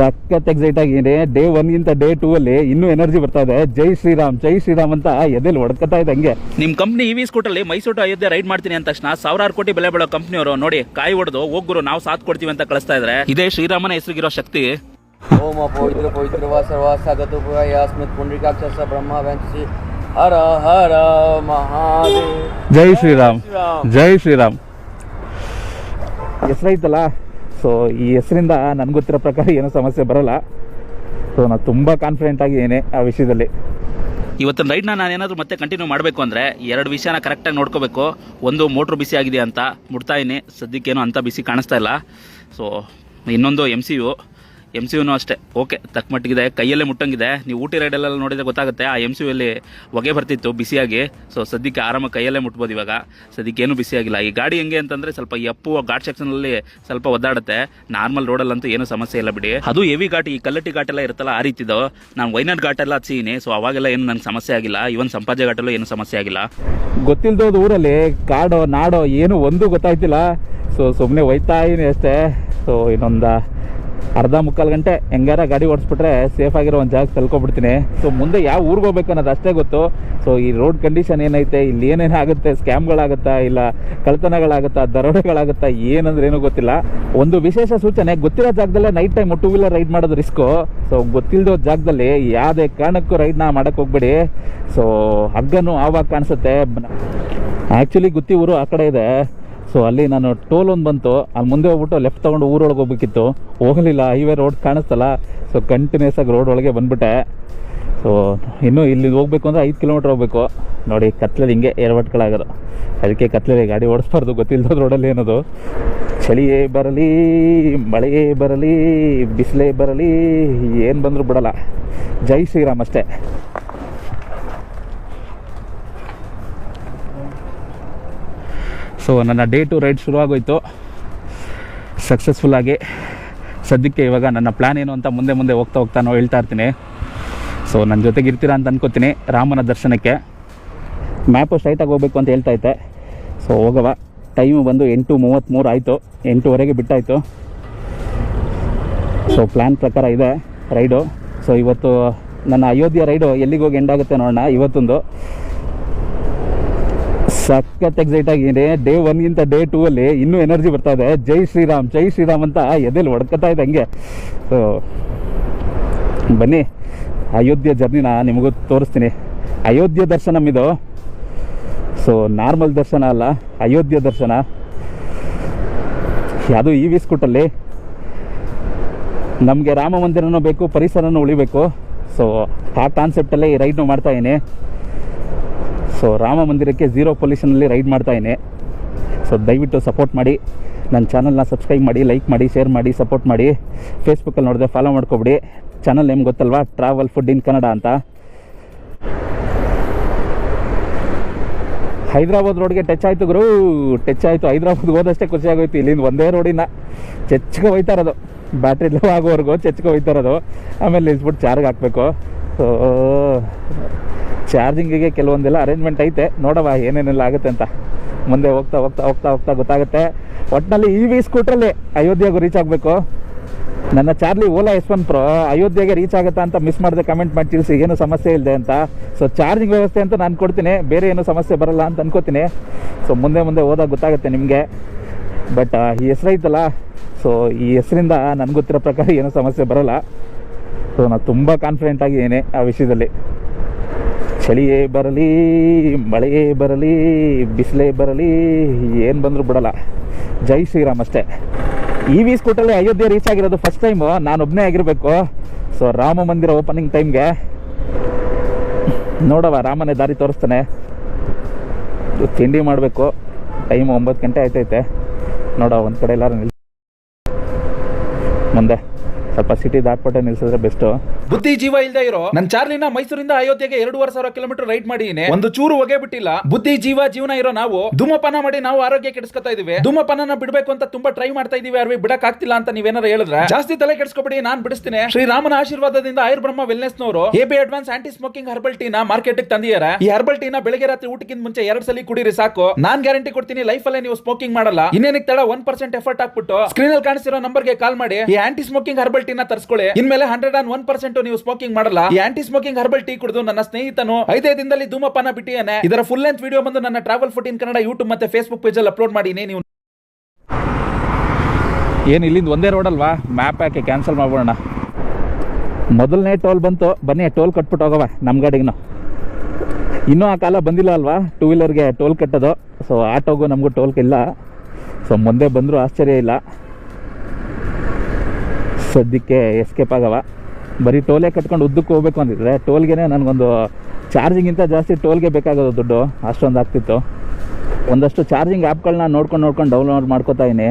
ಸಖತ್ ಎಕ್ಸೈಟ್ ಆಗಿದೆ day ಒನ್ಗಿಂತ day two ಅಲ್ಲಿ ಇನ್ನೂ ಎನರ್ಜಿ ಬರ್ತಾ ಇದೆ. ಜೈ ಶ್ರೀರಾಮ್ ಜೈ ಶ್ರೀರಾಮ್ ಅಂತ ಎದೆಲ್ಲಿ ಹೊಡ್ಕತಾ ಇದೆ ಹಂಗೆ. ನಿಮ್ ಕಂಪನಿ ಇವಿ ಸ್ಕೂಟಲ್ಲಿ ಮೈಸೂರು ಟು ಅಯೋಧ್ಯೆ ರೈಡ್ ಮಾಡ್ತೀನಿ ಅಂದ ತಕ್ಷಣ ಸಾವಿರಾರು ಕೋಟಿ ಬೆಲೆ ಕಂಪನಿ ಅವರು ನೋಡಿ ಕಾಯಿ ಹೊಡೆದು ಹೋಗ್ಗುರು ನಾವು ಸಾಥ್ ಕೊಡ್ತೀವಿ ಅಂತ ಕಳಿಸ್ತಾ ಇದ್ರೆ. ಇದೇ ಶ್ರೀರಾಮನ ಹೆಸರಿಗಿರೋ ಶಕ್ತಿ. ಓಮ ಪವಿತ್ರ ಪವಿತ್ರವ ಸರ್ವಾಸಾಗತು ಪುರಯಾಸ್ಮತ್ ಪುಂಡ್ರಿಕಾಕ್ಷ ಬ್ರಹ್ಮ ವೆಂಚಿ ಹರ ಹರ ಮಹಾದೇವ್. ಜೈ ಶ್ರೀರಾಮ್ ಶ್ರೀರಾಮ್. ಜೈ ಶ್ರೀರಾಮ್. ಹೆಸರೈತಲ್ಲ ಸೊ ಈ ಹೆಸರಿಂದ ನನ್ಗೆ ಗೊತ್ತಿರೋ ಪ್ರಕಾರ ಏನೂ ಸಮಸ್ಯೆ ಬರಲ್ಲ. ಸೊ ನಾನು ತುಂಬ ಕಾನ್ಫಿಡೆಂಟ್ ಆಗಿದ್ದೇನೆ ಆ ವಿಷಯದಲ್ಲಿ. ಇವತ್ತಿನ ರೈಡ್ನ ನಾನು ಏನಾದರೂ ಮತ್ತೆ ಕಂಟಿನ್ಯೂ ಮಾಡಬೇಕು ಅಂದರೆ ಎರಡು ವಿಷಯನ ಕರೆಕ್ಟಾಗಿ ನೋಡ್ಕೋಬೇಕು. ಒಂದು ಮೋಟ್ರ್ ಬಿಸಿ ಆಗಿದೆ ಅಂತ ಮುಡ್ತಾ ಇದೀನಿ ಸದ್ಯಕ್ಕೇನು ಅಂಥ ಬಿಸಿ ಕಾಣಿಸ್ತಾ ಇಲ್ಲ. ಸೊ ಇನ್ನೊಂದು M C U M C ಯುನೂ ಅಷ್ಟೇ. ಓಕೆ ತಕ್ಕ ಮಟ್ಟಿಗಿದೆ. ಕೈಯಲ್ಲೇ ಮುಟ್ಟಂಗಿದೆ. ನೀವು ಊಟಿ ರೈಡಲ್ಲೆಲ್ಲ ನೋಡಿದ್ರೆ ಗೊತ್ತಾಗುತ್ತೆ, ಆ ಎಂ ಸಿ ಯುಲ್ಲಿ ಹೊಗೆ ಬರ್ತಿತ್ತು ಬಿಸಿಯಾಗಿ ಸೊ ಸದ್ಯಕ್ಕೆ ಆರಾಮ ಕೈಯಲ್ಲೇ ಮುಟ್ಬೋದು ಇವಾಗ. ಸದ್ಯಕ್ಕೆ ಏನು ಬಿಸಿಯಾಗಿಲ್ಲ ಈ ಗಾಡಿ ಹೆಂಗೆ ಅಂತಂದರೆ ಸ್ವಲ್ಪ ಎಪ್ಪು ಘಾಟ್ ಸೆಕ್ಷನಲ್ಲಿ ಸ್ವಲ್ಪ ಒದ್ದಾಡುತ್ತೆ. ನಾರ್ಮಲ್ ರೋಡಲ್ಲಂತೂ ಏನೂ ಸಮಸ್ಯೆ ಇಲ್ಲ ಬಿಡಿ. ಅದು ಹೆವಿ ಘಾಟ್, ಈ ಕಲ್ಲಟ್ಟಿ ಘಾಟೆಲ್ಲ ಇರುತ್ತಲ್ಲ, ಆ ರೀತಿದು. ನಾನು ವೈನಾಡ್ ಘಾಟ್ ಎಲ್ಲ ಹಚ್ಚಿದ್ದೀನಿ ಸೊ ಅವಾಗೆಲ್ಲ ಏನು ನನಗೆ ಸಮಸ್ಯೆ ಆಗಿಲ್ಲ. ಇವನ್ ಸಂಪಾಜೆ ಘಾಟಲ್ಲೂ ಏನು ಸಮಸ್ಯೆ ಆಗಿಲ್ಲ. ಗೊತ್ತಿಲ್ದೋದು ಊರಲ್ಲಿ ಕಾಡೋ, ನಾಡೋ ಏನು ಒಂದು ಗೊತ್ತಾಯ್ತಿಲ್ಲ. ಸೊ ಸುಮ್ಮನೆ ಒಯ್ತಾ ಇದೀನಿ ಅಷ್ಟೇ. ಸೊ ಇನ್ನೊಂದು ಅರ್ಧ ಮುಕ್ಕಾಲು ಗಂಟೆ ಹೆಂಗಾರ ಗಾಡಿ ಓಡಿಸ್ಬಿಟ್ರೆ ಸೇಫ್ ಆಗಿರೋ ಒಂದು ಜಾಗ ತಲ್ಕೊಬಿಡ್ತೀನಿ. ಸೊ ಮುಂದೆ ಯಾವ ಊರಿಗೆ ಹೋಗ್ಬೇಕು ಅನ್ನೋದು ಅಷ್ಟೇ ಗೊತ್ತು. ಸೊ ಈ ರೋಡ್ ಕಂಡೀಷನ್ ಏನೈತೆ, ಇಲ್ಲಿ ಏನೇನು ಆಗುತ್ತೆ ಸ್ಕ್ಯಾಮ್ಗಳಾಗುತ್ತಾ ಇಲ್ಲ ಕಳ್ತನಗಳಾಗುತ್ತಾ ದರೋಡೆಗಳಾಗುತ್ತಾ ಏನಂದ್ರೆ ಏನೂ ಗೊತ್ತಿಲ್ಲ. ಒಂದು ವಿಶೇಷ ಸೂಚನೆ, ಗೊತ್ತಿರೋ ಜಾಗದಲ್ಲೇ night time two wheeler ride ಮಾಡೋದು ರಿಸ್ಕು ಸೊ ಗೊತ್ತಿಲ್ಲದೋ ಜಾಗದಲ್ಲಿ ಯಾವುದೇ ಕಾರಣಕ್ಕೂ ರೈಡ್ನ ಮಾಡಕ್ಕೆ ಹೋಗ್ಬೇಡಿ. ಸೊ ಹಗ್ಗನು ಆವಾಗ ಕಾಣಿಸುತ್ತೆ. ಆ್ಯಕ್ಚುಲಿ ಗುತ್ತಿ ಊರು ಆ ಕಡೆ ಇದೆ. ಸೊ ಅಲ್ಲಿ ನಾನು ಟೋಲ್ ಒಂದು ಬಂತು. ಅಲ್ಲಿ ಮುಂದೆ ಹೋಗ್ಬಿಟ್ಟು ಲೆಫ್ಟ್ ತೊಗೊಂಡು ಊರೊಳಗೆ ಹೋಗ್ಬೇಕಿತ್ತು. ಹೋಗಲಿಲ್ಲ ಹೈವೇ ರೋಡ್ ಕಾಣಿಸ್ತಲ್ಲ. ಸೊ ಕಂಟಿನ್ಯೂಸ್ ಆಗಿ ರೋಡ್ ಒಳಗೆ ಬಂದ್ಬಿಟ್ಟೆ. ಸೊ ಇನ್ನೂ ಇಲ್ಲಿ ಹೋಗ್ಬೇಕು ಅಂದರೆ ಐದು ಕಿಲೋಮೀಟ್ರ್ ಹೋಗ್ಬೇಕು. ನೋಡಿ, ಕತ್ಲಲ್ಲಿ ಹಿಂಗೆ ಎಡವಟ್ಗಳಾಗೋದು ಅದಕ್ಕೆ ಕತ್ಲಲ್ಲಿ ಗಾಡಿ ಓಡಿಸ್ಬಾರ್ದು ಗೊತ್ತಿಲ್ಲದ ರೋಡಲ್ಲಿ ಏನದು? ಚಳಿಯೇ ಬರಲಿ, ಮಳೆಯೇ ಬರಲಿ, ಬಿಸಿಲೇ ಬರಲಿ, ಏನು ಬಂದರೂ ಬಿಡಲ್ಲ. ಜೈ ಶ್ರೀರಾಮ್ ಅಷ್ಟೇ. ಸೊ ನನ್ನ ಡೇ ಟು ರೈಡ್ ಶುರುವಾಗೋಯಿತು. ಸಕ್ಸಸ್ಫುಲ್ಲಾಗಿ ಸದ್ಯಕ್ಕೆ ಇವಾಗ ನನ್ನ ಪ್ಲ್ಯಾನ್ ಏನು ಅಂತ ಮುಂದೆ ಮುಂದೆ ಹೋಗ್ತಾ ಹೋಗ್ತಾ ನಾವು ಹೇಳ್ತಾ ಇರ್ತೀನಿ. ಸೊ ನನ್ನ ಜೊತೆಗೆ ಇರ್ತೀರಾ ಅಂತ ಅನ್ಕೋತೀನಿ. ರಾಮನ ದರ್ಶನಕ್ಕೆ. ಮ್ಯಾಪು ಸ್ಟ್ರೈಟಾಗಿ ಹೋಗಬೇಕು ಅಂತ ಹೇಳ್ತಾ ಇದ್ದೆ. ಸೊ ಹೋಗವ. ಟೈಮು ಬಂದು ಎಂಟು ಮೂವತ್ತ್ಮೂರು ಆಯಿತು. ಎಂಟೂವರೆಗೆ ಬಿಟ್ಟಾಯಿತು. ಸೊ ಪ್ಲ್ಯಾನ್ ಪ್ರಕಾರ ಇದೆ. ರೈಡು ಸೊ ಇವತ್ತು ನನ್ನ ಅಯೋಧ್ಯೆ ರೈಡು ಎಲ್ಲಿಗೆ ಹೋಗಿ ಎಂಡ್ ಆಗುತ್ತೆ ನೋಡೋಣ. ಇವತ್ತೊಂದು. ಸಖತ್ ಎಕ್ಸೈಟ್ ಆಗಿದೆ ಡೇ ಒನ್ಗಿಂತ ಡೇ ಟೂ ಅಲ್ಲಿ ಇನ್ನೂ ಎನರ್ಜಿ ಬರ್ತಾ ಇದೆ. ಜೈ ಶ್ರೀರಾಮ್ ಜೈ ಶ್ರೀರಾಮ್ ಅಂತ ಎದೆಲ್ಲಿ ಹೊಡ್ಕೊತಾ ಇದೆ ಹಂಗೆ. ಸೊ ಬನ್ನಿ. ಅಯೋಧ್ಯೆ ಜರ್ನಿನ ನಿಮಗೂ ತೋರಿಸ್ತೀನಿ. ಅಯೋಧ್ಯೆ ದರ್ಶನ ಇದು. ಸೊ ನಾರ್ಮಲ್ ದರ್ಶನ ಅಲ್ಲ, ಅಯೋಧ್ಯೆ ದರ್ಶನ. ಯಾವುದು ಈ ವಿ ಸ್ಕೂಟಲ್ಲಿ ನಮಗೆ ರಾಮ ಮಂದಿರನೂ ಬೇಕು, ಪರಿಸರನೂ ಉಳಿಬೇಕು. ಸೊ ಆ ಕಾನ್ಸೆಪ್ಟಲ್ಲೇ ಈ ರೈಡ್ನು ಮಾಡ್ತಾ ಇದ್ದೀನಿ ಸೊ ರಾಮ ಮಂದಿರಕ್ಕೆ ಝೀರೋ ಪೊಲ್ಯೂಷನಲ್ಲಿ ರೈಡ್ ಮಾಡ್ತಾ ಇದ್ದೀನಿ. ಸೊ ದಯವಿಟ್ಟು ಸಪೋರ್ಟ್ ಮಾಡಿ. ನನ್ನ ಚಾನಲ್ನ ಸಬ್ಸ್ಕ್ರೈಬ್ ಮಾಡಿ ಲೈಕ್ ಮಾಡಿ ಶೇರ್ ಮಾಡಿ ಸಪೋರ್ಟ್ ಮಾಡಿ. ಫೇಸ್ಬುಕ್ಕಲ್ಲಿ ನೋಡಿದೆ ಫಾಲೋ ಮಾಡ್ಕೊಬಿಡಿ. ಚಾನಲ್ ನೇಮ್ ಗೊತ್ತಲ್ವಾ? ಟ್ರಾವೆಲ್ ಫುಡ್ ಇನ್ ಕನ್ನಡ ಅಂತ. ಹೈದ್ರಾಬಾದ್ ರೋಡ್ಗೆ ಟಚ್ ಆಯಿತು ಗುರು. ಟಚ್ ಆಯಿತು. ಹೈದ್ರಾಬಾದ್ಗೆ ಹೋದಷ್ಟೇ ಖುಷಿ ಆಗೋಯ್ತು. ಇಲ್ಲಿಂದ ಒಂದೇ ರೋಡಿನ ಚೆಚ್ಗೆ ಹೋಯ್ತಾ ಇರೋದು. ಬ್ಯಾಟ್ರಿ ಲೋ ಆಗೋವರೆಗೂ ಚೆಚ್ಗೆ ಹೋಯ್ತಾ ಇರೋದು. ಆಮೇಲೆ ನಿಲ್ಸ್ಬಿಟ್ಟು ಚಾರ್ಜ್ ಹಾಕಬೇಕು. ಸೊ ಚಾರ್ಜಿಂಗಿಗೆ ಕೆಲವೊಂದೆಲ್ಲ ಅರೇಂಜ್ಮೆಂಟ್ ಐತೆ. ನೋಡವ ಏನೇನೆಲ್ಲ ಆಗುತ್ತೆ ಅಂತ. ಮುಂದೆ ಹೋಗ್ತಾ ಹೋಗ್ತಾ ಹೋಗ್ತಾ ಹೋಗ್ತಾ ಗೊತ್ತಾಗುತ್ತೆ. ಒಟ್ಟಿನಲ್ಲಿ ಇ ವಿ ಸ್ಕೂಟ್ರಲ್ಲಿ ಅಯೋಧ್ಯೆಗೂ ರೀಚ್ ಆಗಬೇಕು. ನನ್ನ Charlie Ola S one pro ಅಯೋಧ್ಯೆಗೆ ರೀಚ್ ಆಗುತ್ತಾ ಅಂತ ಮಿಸ್ ಮಾಡಿದೆ ಕಮೆಂಟ್ ಮಾಡಿ ತಿಳಿಸಿ ಏನು ಸಮಸ್ಯೆ ಇಲ್ಲದೆ ಅಂತ. ಸೊ ಚಾರ್ಜಿಂಗ್ ವ್ಯವಸ್ಥೆ ಅಂತ ನಾನು ಕೊಡ್ತೀನಿ. ಬೇರೆ ಏನು ಸಮಸ್ಯೆ ಬರಲ್ಲ ಅಂತ ಅನ್ಕೋತೀನಿ. ಸೊ ಮುಂದೆ ಮುಂದೆ ಹೋದಾಗ ಗೊತ್ತಾಗುತ್ತೆ ನಿಮಗೆ. ಬಟ್ ಈ ಹೆಸರೈತಲ್ಲ ಸೊ ಈ ಹೆಸರಿಂದ ನನಗೊತ್ತಿರೋ ಗೊತ್ತಿರೋ ಪ್ರಕಾರ ಏನೂ ಸಮಸ್ಯೆ ಬರಲ್ಲ. ಸೊ ನಾನು ತುಂಬ ಕಾನ್ಫಿಡೆಂಟ್ ಆಗಿದ್ದೇನೆ ಆ ವಿಷಯದಲ್ಲಿ. ಚಳಿಯೇ ಬರಲಿ, ಮಳೆಯೇ ಬರಲಿ, ಬಿಸಿಲೇ ಬರಲಿ, ಏನು ಬಂದರೂ ಬಿಡಲ್ಲ. ಜೈ ಶ್ರೀರಾಮ್ ಅಷ್ಟೇ. ಇ ವಿ ಸ್ಕೂಟಲ್ಲಿ ಅಯೋಧ್ಯೆ ರೀಚ್ ಆಗಿರೋದು ಫಸ್ಟ್ ಟೈಮು ನಾನು ಒಬ್ಬನೇ ಆಗಿರಬೇಕು. ಸೊ ರಾಮ ಮಂದಿರ ಓಪನಿಂಗ್ ಟೈಮ್ಗೆ ನೋಡವ ರಾಮನೇ ದಾರಿ ತೋರಿಸ್ತಾನೆ. ತಿಂಡಿ ಮಾಡಬೇಕು. ಟೈಮ್ ಒಂಬತ್ತು ಗಂಟೆ ಆಯ್ತೈತೆ. ನೋಡೋ ಒಂದು ಕಡೆ ಎಲ್ಲರೂ ನಿಲ್ ಮುಂದೆ. ಸ್ವಲ್ಪ ಸಿಟಿ ದಾಟ್ಪಟ್ಟೆ ನಿಲ್ಸಿದ್ರೆ ಬೆಸ್ಟ್ ಬುದ್ಧಿ ಜೀವ ಇಲ್ದೇ ಇರೋ ನನ್ ಚಾರ್ಲಿನ ಮೈಸೂರಿಂದ ಅಯೋಧ್ಯೆಗೆ ಎರಡೂವರೆ ಸಾವಿರ ಕಿಲೋಮೀಟರ್ ರೈಡ್ ಮಾಡಿದೀನಿ ಒಂದು ಚೂರು ಹೊಗೆ ಬಿಟ್ಟಿಲ್ಲ ಬುದ್ಧಿ ಜೀವ ಜೀವನ ಇರೋ ನಾವು, ಧೂಮಪಾನ ಮಾಡಿ ನಾವು ಆರೋಗ್ಯ ಕೆಡಿಸ್ಕೊತಾ ಇದೀವಿ ಧೂಮಪಾನ ಬಿಡಬೇಕು ಅಂತ ತುಂಬಾ ಟ್ರೈ ಮಾಡ್ತಾ ಇದೀವಿ ಅರ್ವಿ ಬಿಡಕ್ ಆಗ್ತಿಲ್ಲ ಅಂತ ನೀವೇನಾರ ಹೇಳಿದ್ರೆ. ಜಾಸ್ತಿ ತಲೆ ಕೆಡಿಸ್ಕೊಬಿಡಿ, ನಾನ್ ಬಿಡಿಸ್ತೀನಿ. ಶ್ರೀರಾಮನ ಆಶೀರ್ವಾದದಿಂದ ಆಯುರ್ಬ್ರಹ್ಮ ವೆಲ್ನೆಸ್ ನವರು A B advance anti smoking herbal ಟೀನ market ತಂದಿದ್ದಾರೆ. ಈ ಹರ್ಬಲ್ ಟೀನ ಬೆಳಗ್ಗೆ ರಾತ್ರಿ ಊಟಕ್ಕಿಂತ ಮುಂಚೆ ಎರಡ್ ಸಲ ಕುಡಿರಿ ಸಾಕು. ನಾನ್ ಗ್ಯಾರಂಟಿ ಕೊಡ್ತೀನಿ ಲೈಫ್ ಅಲ್ಲೇ ನೀವು ಸ್ಮೋಕಿಂಗ್ ಮಾಡಲ್ಲ. ಇನ್ನೇನಕ್ಕೆ ತಡ ಒನ್ ಪರ್ಸೆಂಟ್ ಎಫರ್ಟ್ ಹಾಕ್ಬಿಟ್ಟು ಸ್ಕ್ರೀನ್ ಅಲ್ಲಿ ಕಾಣಿಸಿರೋ ನಂಬರ್ಗೆ ಕಾಲ್ ಮಾಡಿ. ಈ ಆಂಟಿ ಸ್ಮೋಕಿಂಗ್ ಹರ್ಬಲ್ ಟೀನ ತರಿಸ್ಕೊಳ್ಳಿ. ಇನ್ಮೇಲೆ ಹಂಡ್ರೆಡ್ ಅಂಡ್ ಒನ್ ಪರ್ಸೆಂಟ್ ನೀವು ಸ್ಮೋಕಿಂಗ್ ಮಾಡಲ್ಲ. ಈ ಆಂಟಿ ಸ್ಮೋಕಿಂಗ್ ಹರ್ಬಲ್ ಟೀ ಕುಡಿದು ನನ್ನ ಸ್ನೇಹಿತನು ಐದೇ ದಿನದಲ್ಲಿ ಧೂಮಪಾನ ಬಿಟ್ಟಿಯಾನೆ. ಇದರ ಫುಲ್ ಲೆಂತ್ ವಿಡಿಯೋ ಬಂದು ನನ್ನ travel food in Kannada YouTube ಮತ್ತೆ ಫೇಸ್ಬುಕ್ ಪೇಜ್ ಅಲ್ಲಿ ಅಪ್ಲೋಡ್ ಮಾಡಿ ನೀವು ಏನು ಇಲ್ಲಿಂದ ಒಂದೇ ರೋಡ್ ಅಲ್ವಾ? ಮ್ಯಾಪ್ ಯಾಕೆ ಕ್ಯಾನ್ಸಲ್ ಮಾಡ್ಬೋಣ ಮೊದಲನೇ ಟೋಲ್ ಬಂತು. ಬನ್ನಿ ಟೋಲ್ ಕಟ್ಬಿಟ್ಟು ಹೋಗವ ನಮ್ಮ ಗಾಡಿಗೂ ಇನ್ನೂ ಆ ಕಾಲ ಬಂದಿಲ್ಲ ಅಲ್ವಾ? ಟೂ ವೀಲರ್ಗೆ ಟೋಲ್ ಕಟ್ಟೋದು. ಸೊ ಆಟೋಗೂ ನಮಗೂ ಟೋಲ್ ಇಲ್ಲ ಸೊ ಮುಂದೆ ಬಂದರೂ ಆಶ್ಚರ್ಯ ಇಲ್ಲ. ಸದ್ಯಕ್ಕೆ ಎಸ್ಕೇಪ್ ಆಗವ ಬರೀ ಟೋಲೇ ಕಟ್ಕೊಂಡು ಉದ್ದಕ್ಕೆ ಹೋಗ್ಬೇಕು ಅಂದಿದ್ರೆ ಟೋಲ್ಗೆ ನನಗೊಂದು ಚಾರ್ಜಿಂಗಿಂತ ಜಾಸ್ತಿ ಟೋಲ್ಗೆ ಬೇಕಾಗೋದು ದುಡ್ಡು. ಅಷ್ಟೊಂದು ಆಗ್ತಿತ್ತು. ಒಂದಷ್ಟು ಚಾರ್ಜಿಂಗ್ ಆ್ಯಪ್ಗಳನ್ನ ನೋಡ್ಕೊಂಡು ನೋಡ್ಕೊಂಡು ಡೌನ್ಲೋಡ್ ಮಾಡ್ಕೋತಾ ಇದೀನಿ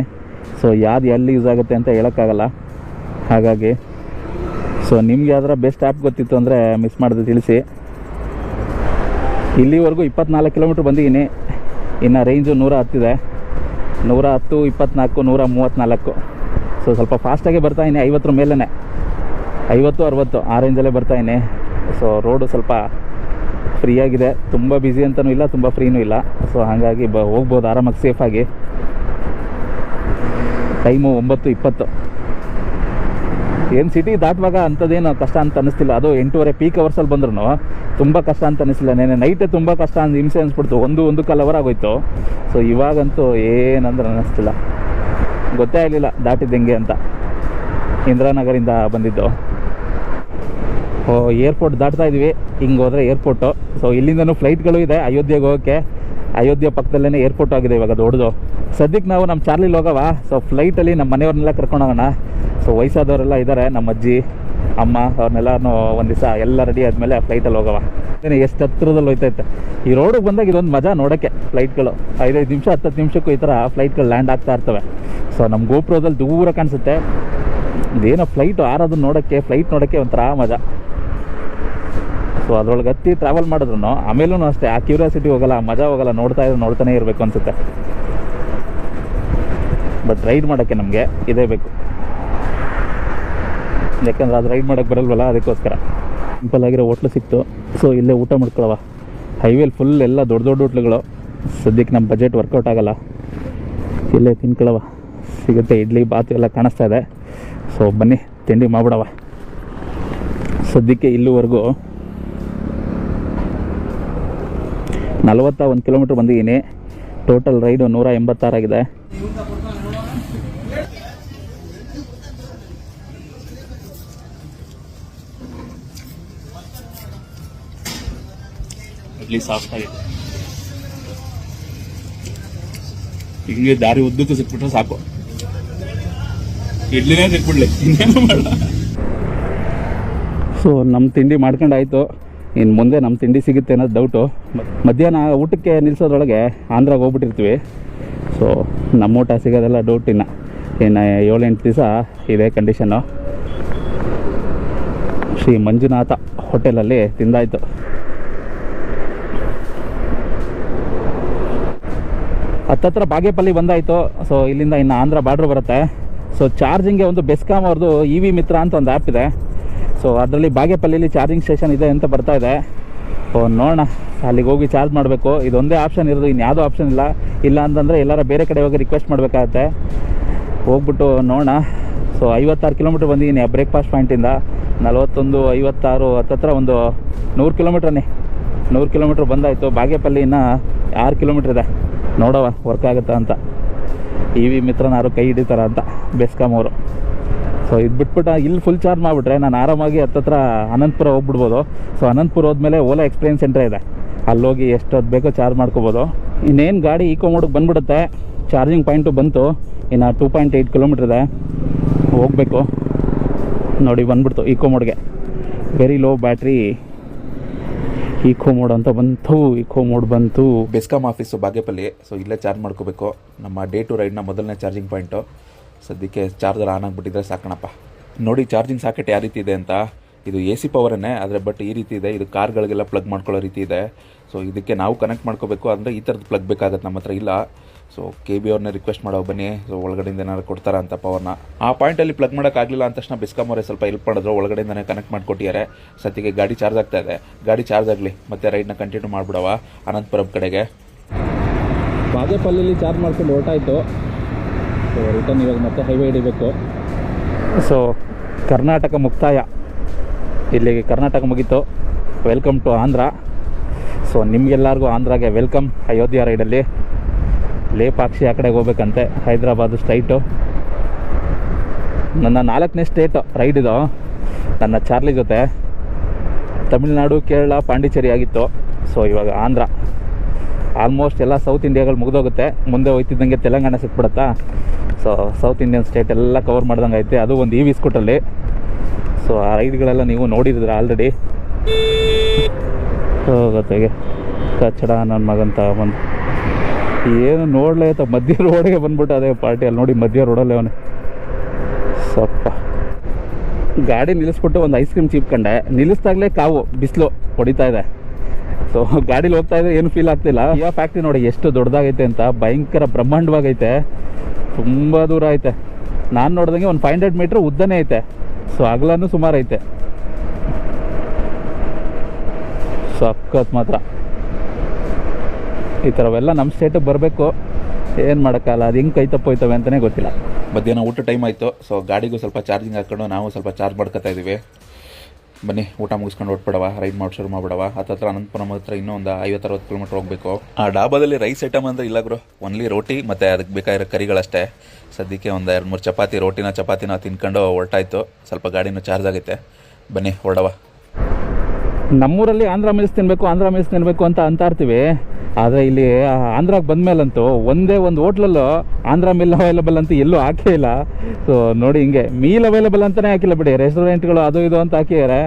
ಸೊ ಯಾವ್ದು ಎಲ್ಲಿ ಯೂಸ್ ಆಗುತ್ತೆ ಅಂತ ಹೇಳೋಕ್ಕಾಗಲ್ಲ. ಹಾಗಾಗಿ ಸೊ ನಿಮ್ಗೆ ಯಾವ್ದಾರ ಬೆಸ್ಟ್ ಆ್ಯಪ್ ಗೊತ್ತಿತ್ತು ಅಂದರೆ ಮಿಸ್ ಮಾಡಿದೆ ತಿಳಿಸಿ. ಇಲ್ಲಿವರೆಗೂ ಇಪ್ಪತ್ನಾಲ್ಕು ಕಿಲೋಮೀಟ್ರ್ ಬಂದಿದ್ದೀನಿ. ಇನ್ನು ರೇಂಜು ನೂರ ಹತ್ತಿದೆ. ನೂರ ಹತ್ತು, ಇಪ್ಪತ್ನಾಲ್ಕು, ನೂರ ಮೂವತ್ತ್ನಾಲ್ಕು ಸೊ ಸ್ವಲ್ಪ ಫಾಸ್ಟಾಗೆ ಬರ್ತಾಯಿನಿ ಐವತ್ತರ ಮೇಲೇ ಐವತ್ತು, ಅರವತ್ತು, ಆ ರೇಂಜಲ್ಲೇ ಬರ್ತಾಯಿನಿ ಸೊ ರೋಡು ಸ್ವಲ್ಪ ಫ್ರೀಯಾಗಿದೆ ತುಂಬ ಬ್ಯುಸಿ ಅಂತಲೂ ಇಲ್ಲ, ತುಂಬ ಫ್ರೀನೂ ಇಲ್ಲ. ಸೊ ಹಾಗಾಗಿ ಬ, ಹೋಗ್ಬೋದು ಆರಾಮಾಗಿ ಸೇಫಾಗಿ ಟೈಮು ಒಂಬತ್ತು ಇಪ್ಪತ್ತು. ಏನು ಸಿಟಿ ದಾಟುವಾಗ ಅಂಥದ್ದೇನು ಕಷ್ಟ ಅಂತ ಅನ್ನಿಸ್ತಿಲ್ಲ. ಅದು ಎಂಟೂವರೆ ಪೀಕ್ ಅವರ್ಸಲ್ಲಿ ಬಂದ್ರು ತುಂಬ ಕಷ್ಟ ಅಂತ ಅನ್ನಿಸ್ತಿಲ್ಲ. ನೆನೆ ನೈಟೇ ತುಂಬ ಕಷ್ಟ ಅಂತ ಹಿಂಸೆ ಅನಿಸ್ಬಿಡ್ತು. ಒಂದು ಒಂದು ಕಾಲ್ ಅವರ್ ಆಗೋಯ್ತು. ಸೊ ಇವಾಗಂತೂ ಏನಂದ್ರೆ ಅನ್ನಿಸ್ತಿಲ್ಲ. ಗೊತ್ತೇ ಆಗಲಿಲ್ಲ ದಾಟಿದ್ದು ಹೆಂಗೆ ಅಂತ. ಇಂದಿರಾನಗರಿಂದ ಬಂದಿದ್ದು. ಓ ಏರ್ಪೋರ್ಟ್ ದಾಟ್ತಾ ಇದ್ವಿ. ಹಿಂಗೆ ಹೋದರೆ ಏರ್ಪೋರ್ಟು ಸೊ ಇಲ್ಲಿಂದನೂ ಫ್ಲೈಟ್ಗಳು ಇದೆ ಅಯೋಧ್ಯೆಗೆ ಹೋಗೋಕ್ಕೆ. ಅಯೋಧ್ಯೆ ಪಕ್ಕದಲ್ಲೇ ಏರ್ಪೋರ್ಟ್ ಆಗಿದೆ ಇವಾಗ ದೊಡ್ಡದು. ಸದ್ಯಕ್ಕೆ ನಾವು ನಮ್ಮ ಚಾರ್ಲಿಲಿ ಹೋಗವ. ಸೊ ಫ್ಲೈಟಲ್ಲಿ ನಮ್ಮ ಮನೆಯವ್ರನ್ನೆಲ್ಲ ಕರ್ಕೊಂಡೋಗೋಣ. ಸೊ ವಯಸ್ಸಾದವರೆಲ್ಲ ಇದ್ದಾರೆ ನಮ್ಮ ಅಜ್ಜಿ, ಅಮ್ಮ ಅವ್ರನ್ನೆಲ್ಲನೂ ಒಂದು ದಿವಸ ಎಲ್ಲ ರೆಡಿ ಆದಮೇಲೆ ಫ್ಲೈಟಲ್ಲಿ ಹೋಗವ. ಏನು ಎಷ್ಟು ಹತ್ರದಲ್ಲಿ ಹೋಯ್ತೈತೆ. ಈ ರೋಡಿಗೆ ಬಂದಾಗ ಇದೊಂದು ಮಜಾ ನೋಡೋಕ್ಕೆ ಫ್ಲೈಟ್ಗಳು ಐದೈದು ನಿಮಿಷ ಹತ್ತು ನಿಮಿಷಕ್ಕೂ ಈ ಥರ ಫ್ಲೈಟ್ಗಳು ಲ್ಯಾಂಡ್ ಆಗ್ತಾ ಇರ್ತವೆ. ಸೊ ನಮ್ಮ ಗೋಪುರದಲ್ಲಿ ದೂರ ಕಾಣಿಸುತ್ತೆ. ಇದೇನೋ ಫ್ಲೈಟು ಆರೋದನ್ನ ನೋಡೋಕ್ಕೆ ಫ್ಲೈಟ್ ನೋಡೋಕ್ಕೆ ಒಂಥರ ಮಜಾ. ಸೊ ಅದ್ರೊಳಗೆ ಹತ್ತಿ ಟ್ರಾವೆಲ್ ಮಾಡಿದ್ರು ಆಮೇಲೂ ಅಷ್ಟೇ, ಆ ಕ್ಯೂರಿಯಾಸಿಟಿ ಹೋಗಲ್ಲ, ಮಜಾ ಹೋಗಲ್ಲ, ನೋಡ್ತಾ ಇದ್ರೆ ನೋಡ್ತಾನೆ ಇರಬೇಕು ಅನಿಸುತ್ತೆ. ಬಟ್ ರೈಡ್ ಮಾಡೋಕ್ಕೆ ನಮಗೆ ಇದೇ ಬೇಕು. ಯಾಕಂದ್ರೆ ಅದು ರೈಡ್ ಮಾಡೋಕ್ಕೆ ಬರಲ್ವಲ್ಲ, ಅದಕ್ಕೋಸ್ಕರ. ಸಿಂಪಲ್ ಆಗಿರೋ ಹೋಟ್ಲು ಸಿಕ್ತು. ಸೊ ಇಲ್ಲೇ ಊಟ ಮಾಡ್ಕೊಳವ. ಹೈವೇಲಿ ಫುಲ್ ಎಲ್ಲ ದೊಡ್ಡ ದೊಡ್ಡ ಹೋಟ್ಲುಗಳು ಸದ್ಯಕ್ಕೆ ನಮ್ಮ ಬಜೆಟ್ ವರ್ಕೌಟ್ ಆಗಲ್ಲ. ಇಲ್ಲೇ ತಿನ್ಕೊಳವ. ಸಿಗುತ್ತೆ, ಇಡ್ಲಿ, ಬಾತು ಎಲ್ಲ ಕಾಣಿಸ್ತಾ ಇದೆ. ಸೊ ಬನ್ನಿ, ತಿಂಡಿ ಮಾಡ್ಬಿಡವ. ಸದ್ಯಕ್ಕೆ ಇಲ್ಲಿವರೆಗೂ ನಲವತ್ತ ಒಂದು ಕಿಲೋಮೀಟ್ರ್ ಬಂದಿದ್ದೀನಿ. ಟೋಟಲ್ ರೈಡು ನೂರ ಎಂಬತ್ತಾರಾಗಿದೆ ಸಾಫ್ಟ್ ಆಗಿದೆ. ಹಿಂಗೆ ದಾರಿ ಉದ್ದಕ್ಕೂ ಸಿಕ್ಬಿಟ್ರೆ ಸಾಕು. ಇಡ್ಲಿನೇ ಸೊ ನಮ್ಮ ತಿಂಡಿ ಮಾಡ್ಕೊಂಡಾಯ್ತು. ಇನ್ನು ಮುಂದೆ ನಮ್ಮ ತಿಂಡಿ ಸಿಗುತ್ತೆ ಅನ್ನೋದು ಡೌಟು ಮಧ್ಯಾಹ್ನ ಊಟಕ್ಕೆ ನಿಲ್ಸೋದ್ರೊಳಗೆ ಆಂಧ್ರಾಗೆ ಹೋಗ್ಬಿಟ್ಟಿರ್ತೀವಿ. ಸೊ, ನಮ್ಮ ಊಟ ಸಿಗೋದೆಲ್ಲ ಡೌಟ್ ಇನ್ನು. ಇನ್ನು ಏಳೆಂಟು ದಿವಸ ಇದೇ ಕಂಡೀಷನ್ನು ಶ್ರೀ ಮಂಜುನಾಥ ಹೋಟೆಲಲ್ಲಿ ತಿಂದಾಯಿತು. ಹತ್ತತ್ರ ಬಾಗೇಪಲ್ಲಿ ಬಂದಾಯಿತು. ಸೊ, ಇಲ್ಲಿಂದ ಇನ್ನು ಆಂಧ್ರ ಬಾರ್ಡ್ರ್ ಬರುತ್ತೆ. ಸೊ ಚಾರ್ಜಿಂಗ್ಗೆ ಒಂದು ಬೆಸ್ಕಾಮ್ ಅವ್ರದ್ದು ಇ ವಿ ಮಿತ್ರ ಅಂತ ಒಂದು ಆ್ಯಪ್ ಇದೆ. ಸೊ ಅದರಲ್ಲಿ ಬಾಗೇಪಲ್ಲಿಯಲ್ಲಿ ಚಾರ್ಜಿಂಗ್ ಸ್ಟೇಷನ್ ಇದೆ ಅಂತ ಬರ್ತಾ ಇದೆ. ಸೊ ನೋಡೋಣ. ಅಲ್ಲಿಗೆ ಹೋಗಿ ಚಾರ್ಜ್ ಮಾಡಬೇಕು. ಇದೊಂದೇ ಆಪ್ಷನ್ ಇರೋದು ಇನ್ನು ಯಾವುದೋ ಆಪ್ಷನ್ ಇಲ್ಲ. ಇಲ್ಲ ಅಂತಂದರೆ ಎಲ್ಲರ ಬೇರೆ ಕಡೆ ಹೋಗಿ ರಿಕ್ವೆಸ್ಟ್ ಮಾಡಬೇಕಾಗತ್ತೆ. ಹೋಗ್ಬಿಟ್ಟು ನೋಡೋಣ. ಸೊ ಐವತ್ತಾರು ಕಿಲೋಮೀಟ್ರ್ ಬಂದಿದ್ದೀನಿ ಬ್ರೇಕ್ಫಾಸ್ಟ್ ಪಾಯಿಂಟಿಂದ ನಲವತ್ತೊಂದು, ಐವತ್ತಾರು, ಹತ್ತತ್ರ ಒಂದು ನೂರು ಕಿಲೋಮೀಟ್ರನ್ನೇ ನೂರು ಕಿಲೋಮೀಟ್ರ್ ಬಂದಾಯಿತು. ಬಾಗೇಪಲ್ಲಿ ಇನ್ನು ಆರು ಕಿಲೋಮೀಟ್ರ್ ಇದೆ. ನೋಡವ ವರ್ಕ್ ಆಗುತ್ತಾ ಅಂತ. ಇ ವಿ ಮಿತ್ರನಾರು ಕೈ ಹಿಡಿತಾರ ಅಂತ ಬೆಸ್ಕಾಮ್ ಅವರು. ಸೊ ಇದು ಬಿಟ್ಬಿಟ್ಟು ಇಲ್ಲಿ ಫುಲ್ ಚಾರ್ಜ್ ಮಾಡಿಬಿಟ್ರೆ ನಾನು ಆರಾಮಾಗಿ ಹತ್ತತ್ರ ಅನಂತಪುರ ಹೋಗ್ಬಿಡ್ಬೋದು. ಸೊ ಅನಂತಪುರ ಹೋದ್ಮೇಲೆ ಓಲಾ ಎಕ್ಸ್ಪೀರಿಯನ್ಸ್ ಸೆಂಟರ್ ಇದೆ. ಅಲ್ಲೋಗಿ ಎಷ್ಟೊತ್ತು ಬೇಕೋ ಚಾರ್ಜ್ ಮಾಡ್ಕೋಬೋದು. ಇನ್ನೇನು ಗಾಡಿ ಈಕೋ ಮೋಡಿಗೆ ಬಂದ್ಬಿಡುತ್ತೆ ಚಾರ್ಜಿಂಗ್ ಪಾಯಿಂಟು ಬಂತು, ಇನ್ನು ಟೂ ಪಾಯಿಂಟ್ ಏಯ್ಟ್ ಕಿಲೋಮೀಟ್ರ್ ಇದೆ. ಹೋಗಬೇಕು. ನೋಡಿ ಬಂದ್ಬಿಡ್ತು ಈಕೋ ಮೋಡ್ಗೆ very low battery eco mode ಅಂತ ಬಂತು ಇಕೋ ಮೋಡ್ ಬಂತು. ಬೆಸ್ಕಾಮ್ ಆಫೀಸು ಬಾಗೇಪಲ್ಲಿ ಸೊ ಇಲ್ಲೇ ಚಾರ್ಜ್ ಮಾಡ್ಕೋಬೇಕು. ನಮ್ಮ ಡೇ ಟು ರೈಡ್ನ ಮೊದಲನೇ ಚಾರ್ಜಿಂಗ್ ಪಾಯಿಂಟು ಸದ್ಯಕ್ಕೆ ಚಾರ್ಜರ್ ಆನ್ ಆಗಿಬಿಟ್ಟಿದ್ರೆ ಸಾಕಣಪ್ಪ. ನೋಡಿ ಚಾರ್ಜಿಂಗ್ ಸಾಕೆಟ್ ಯಾವ ರೀತಿ ಇದೆ ಅಂತ. ಇದು ಎ ಸಿ ಪವರನ್ನೇ ಆದರೆ ಬಟ್ ಈ ರೀತಿ ಇದೆ. ಇದು ಕಾರ್ಗಳಿಗೆಲ್ಲ ಪ್ಲಗ್ ಮಾಡ್ಕೊಳ್ಳೋ ರೀತಿ ಇದೆ. ಸೊ ಇದಕ್ಕೆ ನಾವು ಕನೆಕ್ಟ್ ಮಾಡ್ಕೋಬೇಕು, ಅಂದರೆ ಈ ಥರದ್ದು ಪ್ಲಗ್ ಬೇಕಾಗತ್ತೆ ನಮ್ಮ ಹತ್ರ. ಇಲ್ಲ ಸೊ ಕೆ ಬಿ ಅವ್ರನ್ನ ರಿಕ್ವೆಸ್ಟ್ ಮಾಡೋ ಬನ್ನಿ. ಸೊ ಒಳಗಡೆಯಿಂದ ಏನಾದ್ರು ಕೊಡ್ತಾರ ಅಂತ ಪವರ್ನ. ಆ ಪಾಯಿಂಟಲ್ಲಿ ಪ್ಲಗ್ ಮಾಡೋಕ್ಕಾಗಲಿಲ್ಲ ಅಂತ ತಕ್ಷಣ ಬಿಸ್ಕಾಮ್ ಅವರೇ ಸ್ವಲ್ಪ ಹೆಲ್ಪ್ ಮಾಡಿದ್ರು. ಒಳಗಡೆಯಿಂದನೇ ಕನೆಕ್ಟ್ ಮಾಡಿಕೊಟ್ಟಿದ್ದಾರೆ. ಸದ್ಯಕ್ಕೆ ಗಾಡಿ ಚಾರ್ಜ್ ಆಗ್ತಾ ಇದೆ. ಗಾಡಿ ಚಾರ್ಜ್ ಆಗಲಿ. ಮತ್ತೆ ರೈಡ್ನ ಕಂಟಿನ್ಯೂ ಮಾಡಿಬಿಡವ ಅನಂತಪುರಂ ಕಡೆಗೆ. ಬಾಗೇಪಲ್ಲಿಲಿ ಚಾರ್ಜ್ ಮಾಡ್ಕೊಂಡು ಹೊರಟಾಯಿತು. ಸೊ ರಿಟರ್ನ್ ಇವಾಗ ಮತ್ತೆ ಹೈವೇ ಹಿಡಿಬೇಕು. ಸೊ ಕರ್ನಾಟಕ ಮುಕ್ತಾಯ. ಇಲ್ಲಿಗೆ ಕರ್ನಾಟಕ ಮುಗೀತು. ವೆಲ್ಕಮ್ ಟು ಆಂಧ್ರ ಸೊ ನಿಮಗೆಲ್ಲರಿಗೂ ಆಂಧ್ರಾಗೆ ವೆಲ್ಕಮ್ ಅಯೋಧ್ಯ ರೈಡಲ್ಲಿ ಲೇಪಾಕ್ಷಿ ಆ ಕಡೆಗೆ ಹೋಗ್ಬೇಕಂತೆ. ಹೈದ್ರಾಬಾದ್ ಸ್ಟ್ರೈಟು. ನನ್ನ ನಾಲ್ಕನೇ ಸ್ಟೇಟು ಇದು. ನನ್ನ ಚಾರ್ಲಿ ಜೊತೆ. ತಮಿಳ್ನಾಡು, ಕೇರಳ, ಪಾಂಡಿಚೇರಿ ಆಗಿತ್ತು. ಸೊ ಇವಾಗ ಆಂಧ್ರ. ಆಲ್ಮೋಸ್ಟ್ ಎಲ್ಲ ಸೌತ್ ಇಂಡಿಯಾಗಳು ಮುಗಿದೋಗುತ್ತೆ. ಮುಂದೆ ಹೋಯ್ತಿದ್ದಂಗೆ ತೆಲಂಗಾಣ ಸಿಕ್ಬಿಡುತ್ತಾ. ಸೊ ಸೌತ್ ಇಂಡಿಯನ್ ಸ್ಟೇಟ್ ಎಲ್ಲ ಕವರ್ ಮಾಡ್ದಂಗೆ ಐತೆ. ಅದು ಒಂದು ಇ ವಿ ಸ್ಕೂಟಲ್ಲಿ ಸೊ ಆ ರೈಡ್ಗಳೆಲ್ಲ ನೀವು ನೋಡಿದ್ರೆ ಆಲ್ರೆಡಿ ಗೊತ್ತಾಗೆ ಕಚ್ಚಡ ನನ್ನ ಮಗಂತ ಬಂದು. ಏನು ನೋಡಲೇ ಆಯ್ತಾ. ಮಧ್ಯ ರೋಡ್ಗೆ ಬಂದ್ಬಿಟ್ಟು ಅದೇ ಪಾರ್ಟಿ ಅಲ್ಲಿ ನೋಡಿ, ಮಧ್ಯ ರೋಡಲ್ಲೇ ಅವನು. ಸಪ್ಪ. ಗಾಡಿ ನಿಲ್ಲಿಸ್ಬಿಟ್ಟು ಒಂದು ಐಸ್ ಕ್ರೀಮ್ ಚೀಪ್ಕೊಂಡೆ ನಿಲ್ಲಿಸ್ದಾಗಲೇ ಕಾವು, ಬಿಸಿಲು ಹೊಡಿತಾ ಇದೆ. ಸೊ ಗಾಡೀಲಿ ಹೋಗ್ತಾ ಇದ್ರೆ ಏನು ಫೀಲ್ ಆಗ್ತಿಲ್ಲ. ಈ ಫ್ಯಾಕ್ಟ್ರಿ ನೋಡಿ ಎಷ್ಟು ದೊಡ್ಡದಾಗೈತೆ ಅಂತ, ಭಯಂಕರ ಬ್ರಹ್ಮಾಂಡವಾಗೈತೆ. ತುಂಬ ದೂರ ಐತೆ. ನಾನು ನೋಡ್ದಂಗೆ ಒಂದು ಫೈವ್ ಹಂಡ್ರೆಡ್ ಮೀಟ್ರ್ ಉದ್ದನೇ ಐತೆ. ಸೊ ಅಗಲನೂ ಸುಮಾರು ಐತೆ. ಮಾತ್ರ. ಈ ಥರವೆಲ್ಲ ನಮ್ಮ ಸ್ಟೇಟಿಗೆ ಬರಬೇಕು. ಏನು ಮಾಡೋಕ್ಕಲ್ಲ ಅದು ಹೆಂಗೆ ಕೈ ತಪ್ಪೋಯ್ತವೆ ಅಂತಲೇ ಗೊತ್ತಿಲ್ಲ. ಮಧ್ಯಾಹ್ನ ಊಟ ಟೈಮ್ ಆಯಿತು. ಸೊ ಗಾಡಿಗೂ ಸ್ವಲ್ಪ ಚಾರ್ಜಿಂಗ್ ಹಾಕ್ಕೊಂಡು ನಾವು ಸ್ವಲ್ಪ ಚಾರ್ಜ್ ಮಾಡ್ಕೊತಾ ಇದ್ದೀವಿ. ಬನ್ನಿ ಊಟ ಮುಗಿಸ್ಕೊಂಡು ಹೊಟ್ಬಿಡವ ರೈಡ್ ಮಾಡಿ ಶುರು ಮಾಡ್ಬಿಡವ. ಹತ್ತತ್ರ ಅನಂತಪುರಂ ಹತ್ರ ಇನ್ನೂ ಒಂದು ಐವತ್ತು ಅರವತ್ತು ಕಿಲೋಮೀಟ್ರ್ ಹೋಗಬೇಕು. ಆ ಡಾಬಾದಲ್ಲಿ ರೈಸ್ ಐಟಮ್ ಅಂದರೆ ಇಲ್ಲ ಗುರು. ಓನ್ಲಿ ರೋಟಿ ಮತ್ತು ಅದಕ್ಕೆ ಬೇಕಾಗಿರೋ ಕರಿಗಳಷ್ಟೇ. ಸದ್ಯಕ್ಕೆ ಒಂದು ಎರಡು ಮೂರು ಚಪಾತಿ ರೋಟಿನ ಚಪಾತಿನ ತಿನ್ಕೊಂಡು ಹೊರಟಾಯ್ತು. ಸ್ವಲ್ಪ ಗಾಡಿನೂ ಚಾರ್ಜ್ ಆಗುತ್ತೆ ಬನ್ನಿ ಹೊರಡವ ನಮ್ಮೂರಲ್ಲಿ ಆಂಧ್ರ ಮಿಲ್ಸ್ ತಿನ್ನಬೇಕು ಆಂಧ್ರ ಮಿಲ್ಸ್ ತಿನ್ನಬೇಕು ಅಂತ ಅಂತ ಇರ್ತೀವಿ. ಆದರೆ ಇಲ್ಲಿ ಆಂಧ್ರಾಗೆ ಬಂದಮೇಲಂತೂ ಒಂದೇ ಒಂದು ಹೋಟ್ಲಲ್ಲೂ ಆಂಧ್ರ ಮಿಲ್ ಅವೈಲಬಲ್ ಅಂತ ಎಲ್ಲೂ ಹಾಕೇ ಇಲ್ಲ. ಸೊ ನೋಡಿ ಹಿಂಗೆ ಮೀಲ್ ಅವೈಲಬಲ್ ಅಂತಲೇ ಹಾಕಿಲ್ಲ ಬಿಡಿ. ರೆಸ್ಟೋರೆಂಟ್ಗಳು ಅದು ಇದು ಅಂತ ಹಾಕಿದ್ದಾರೆ.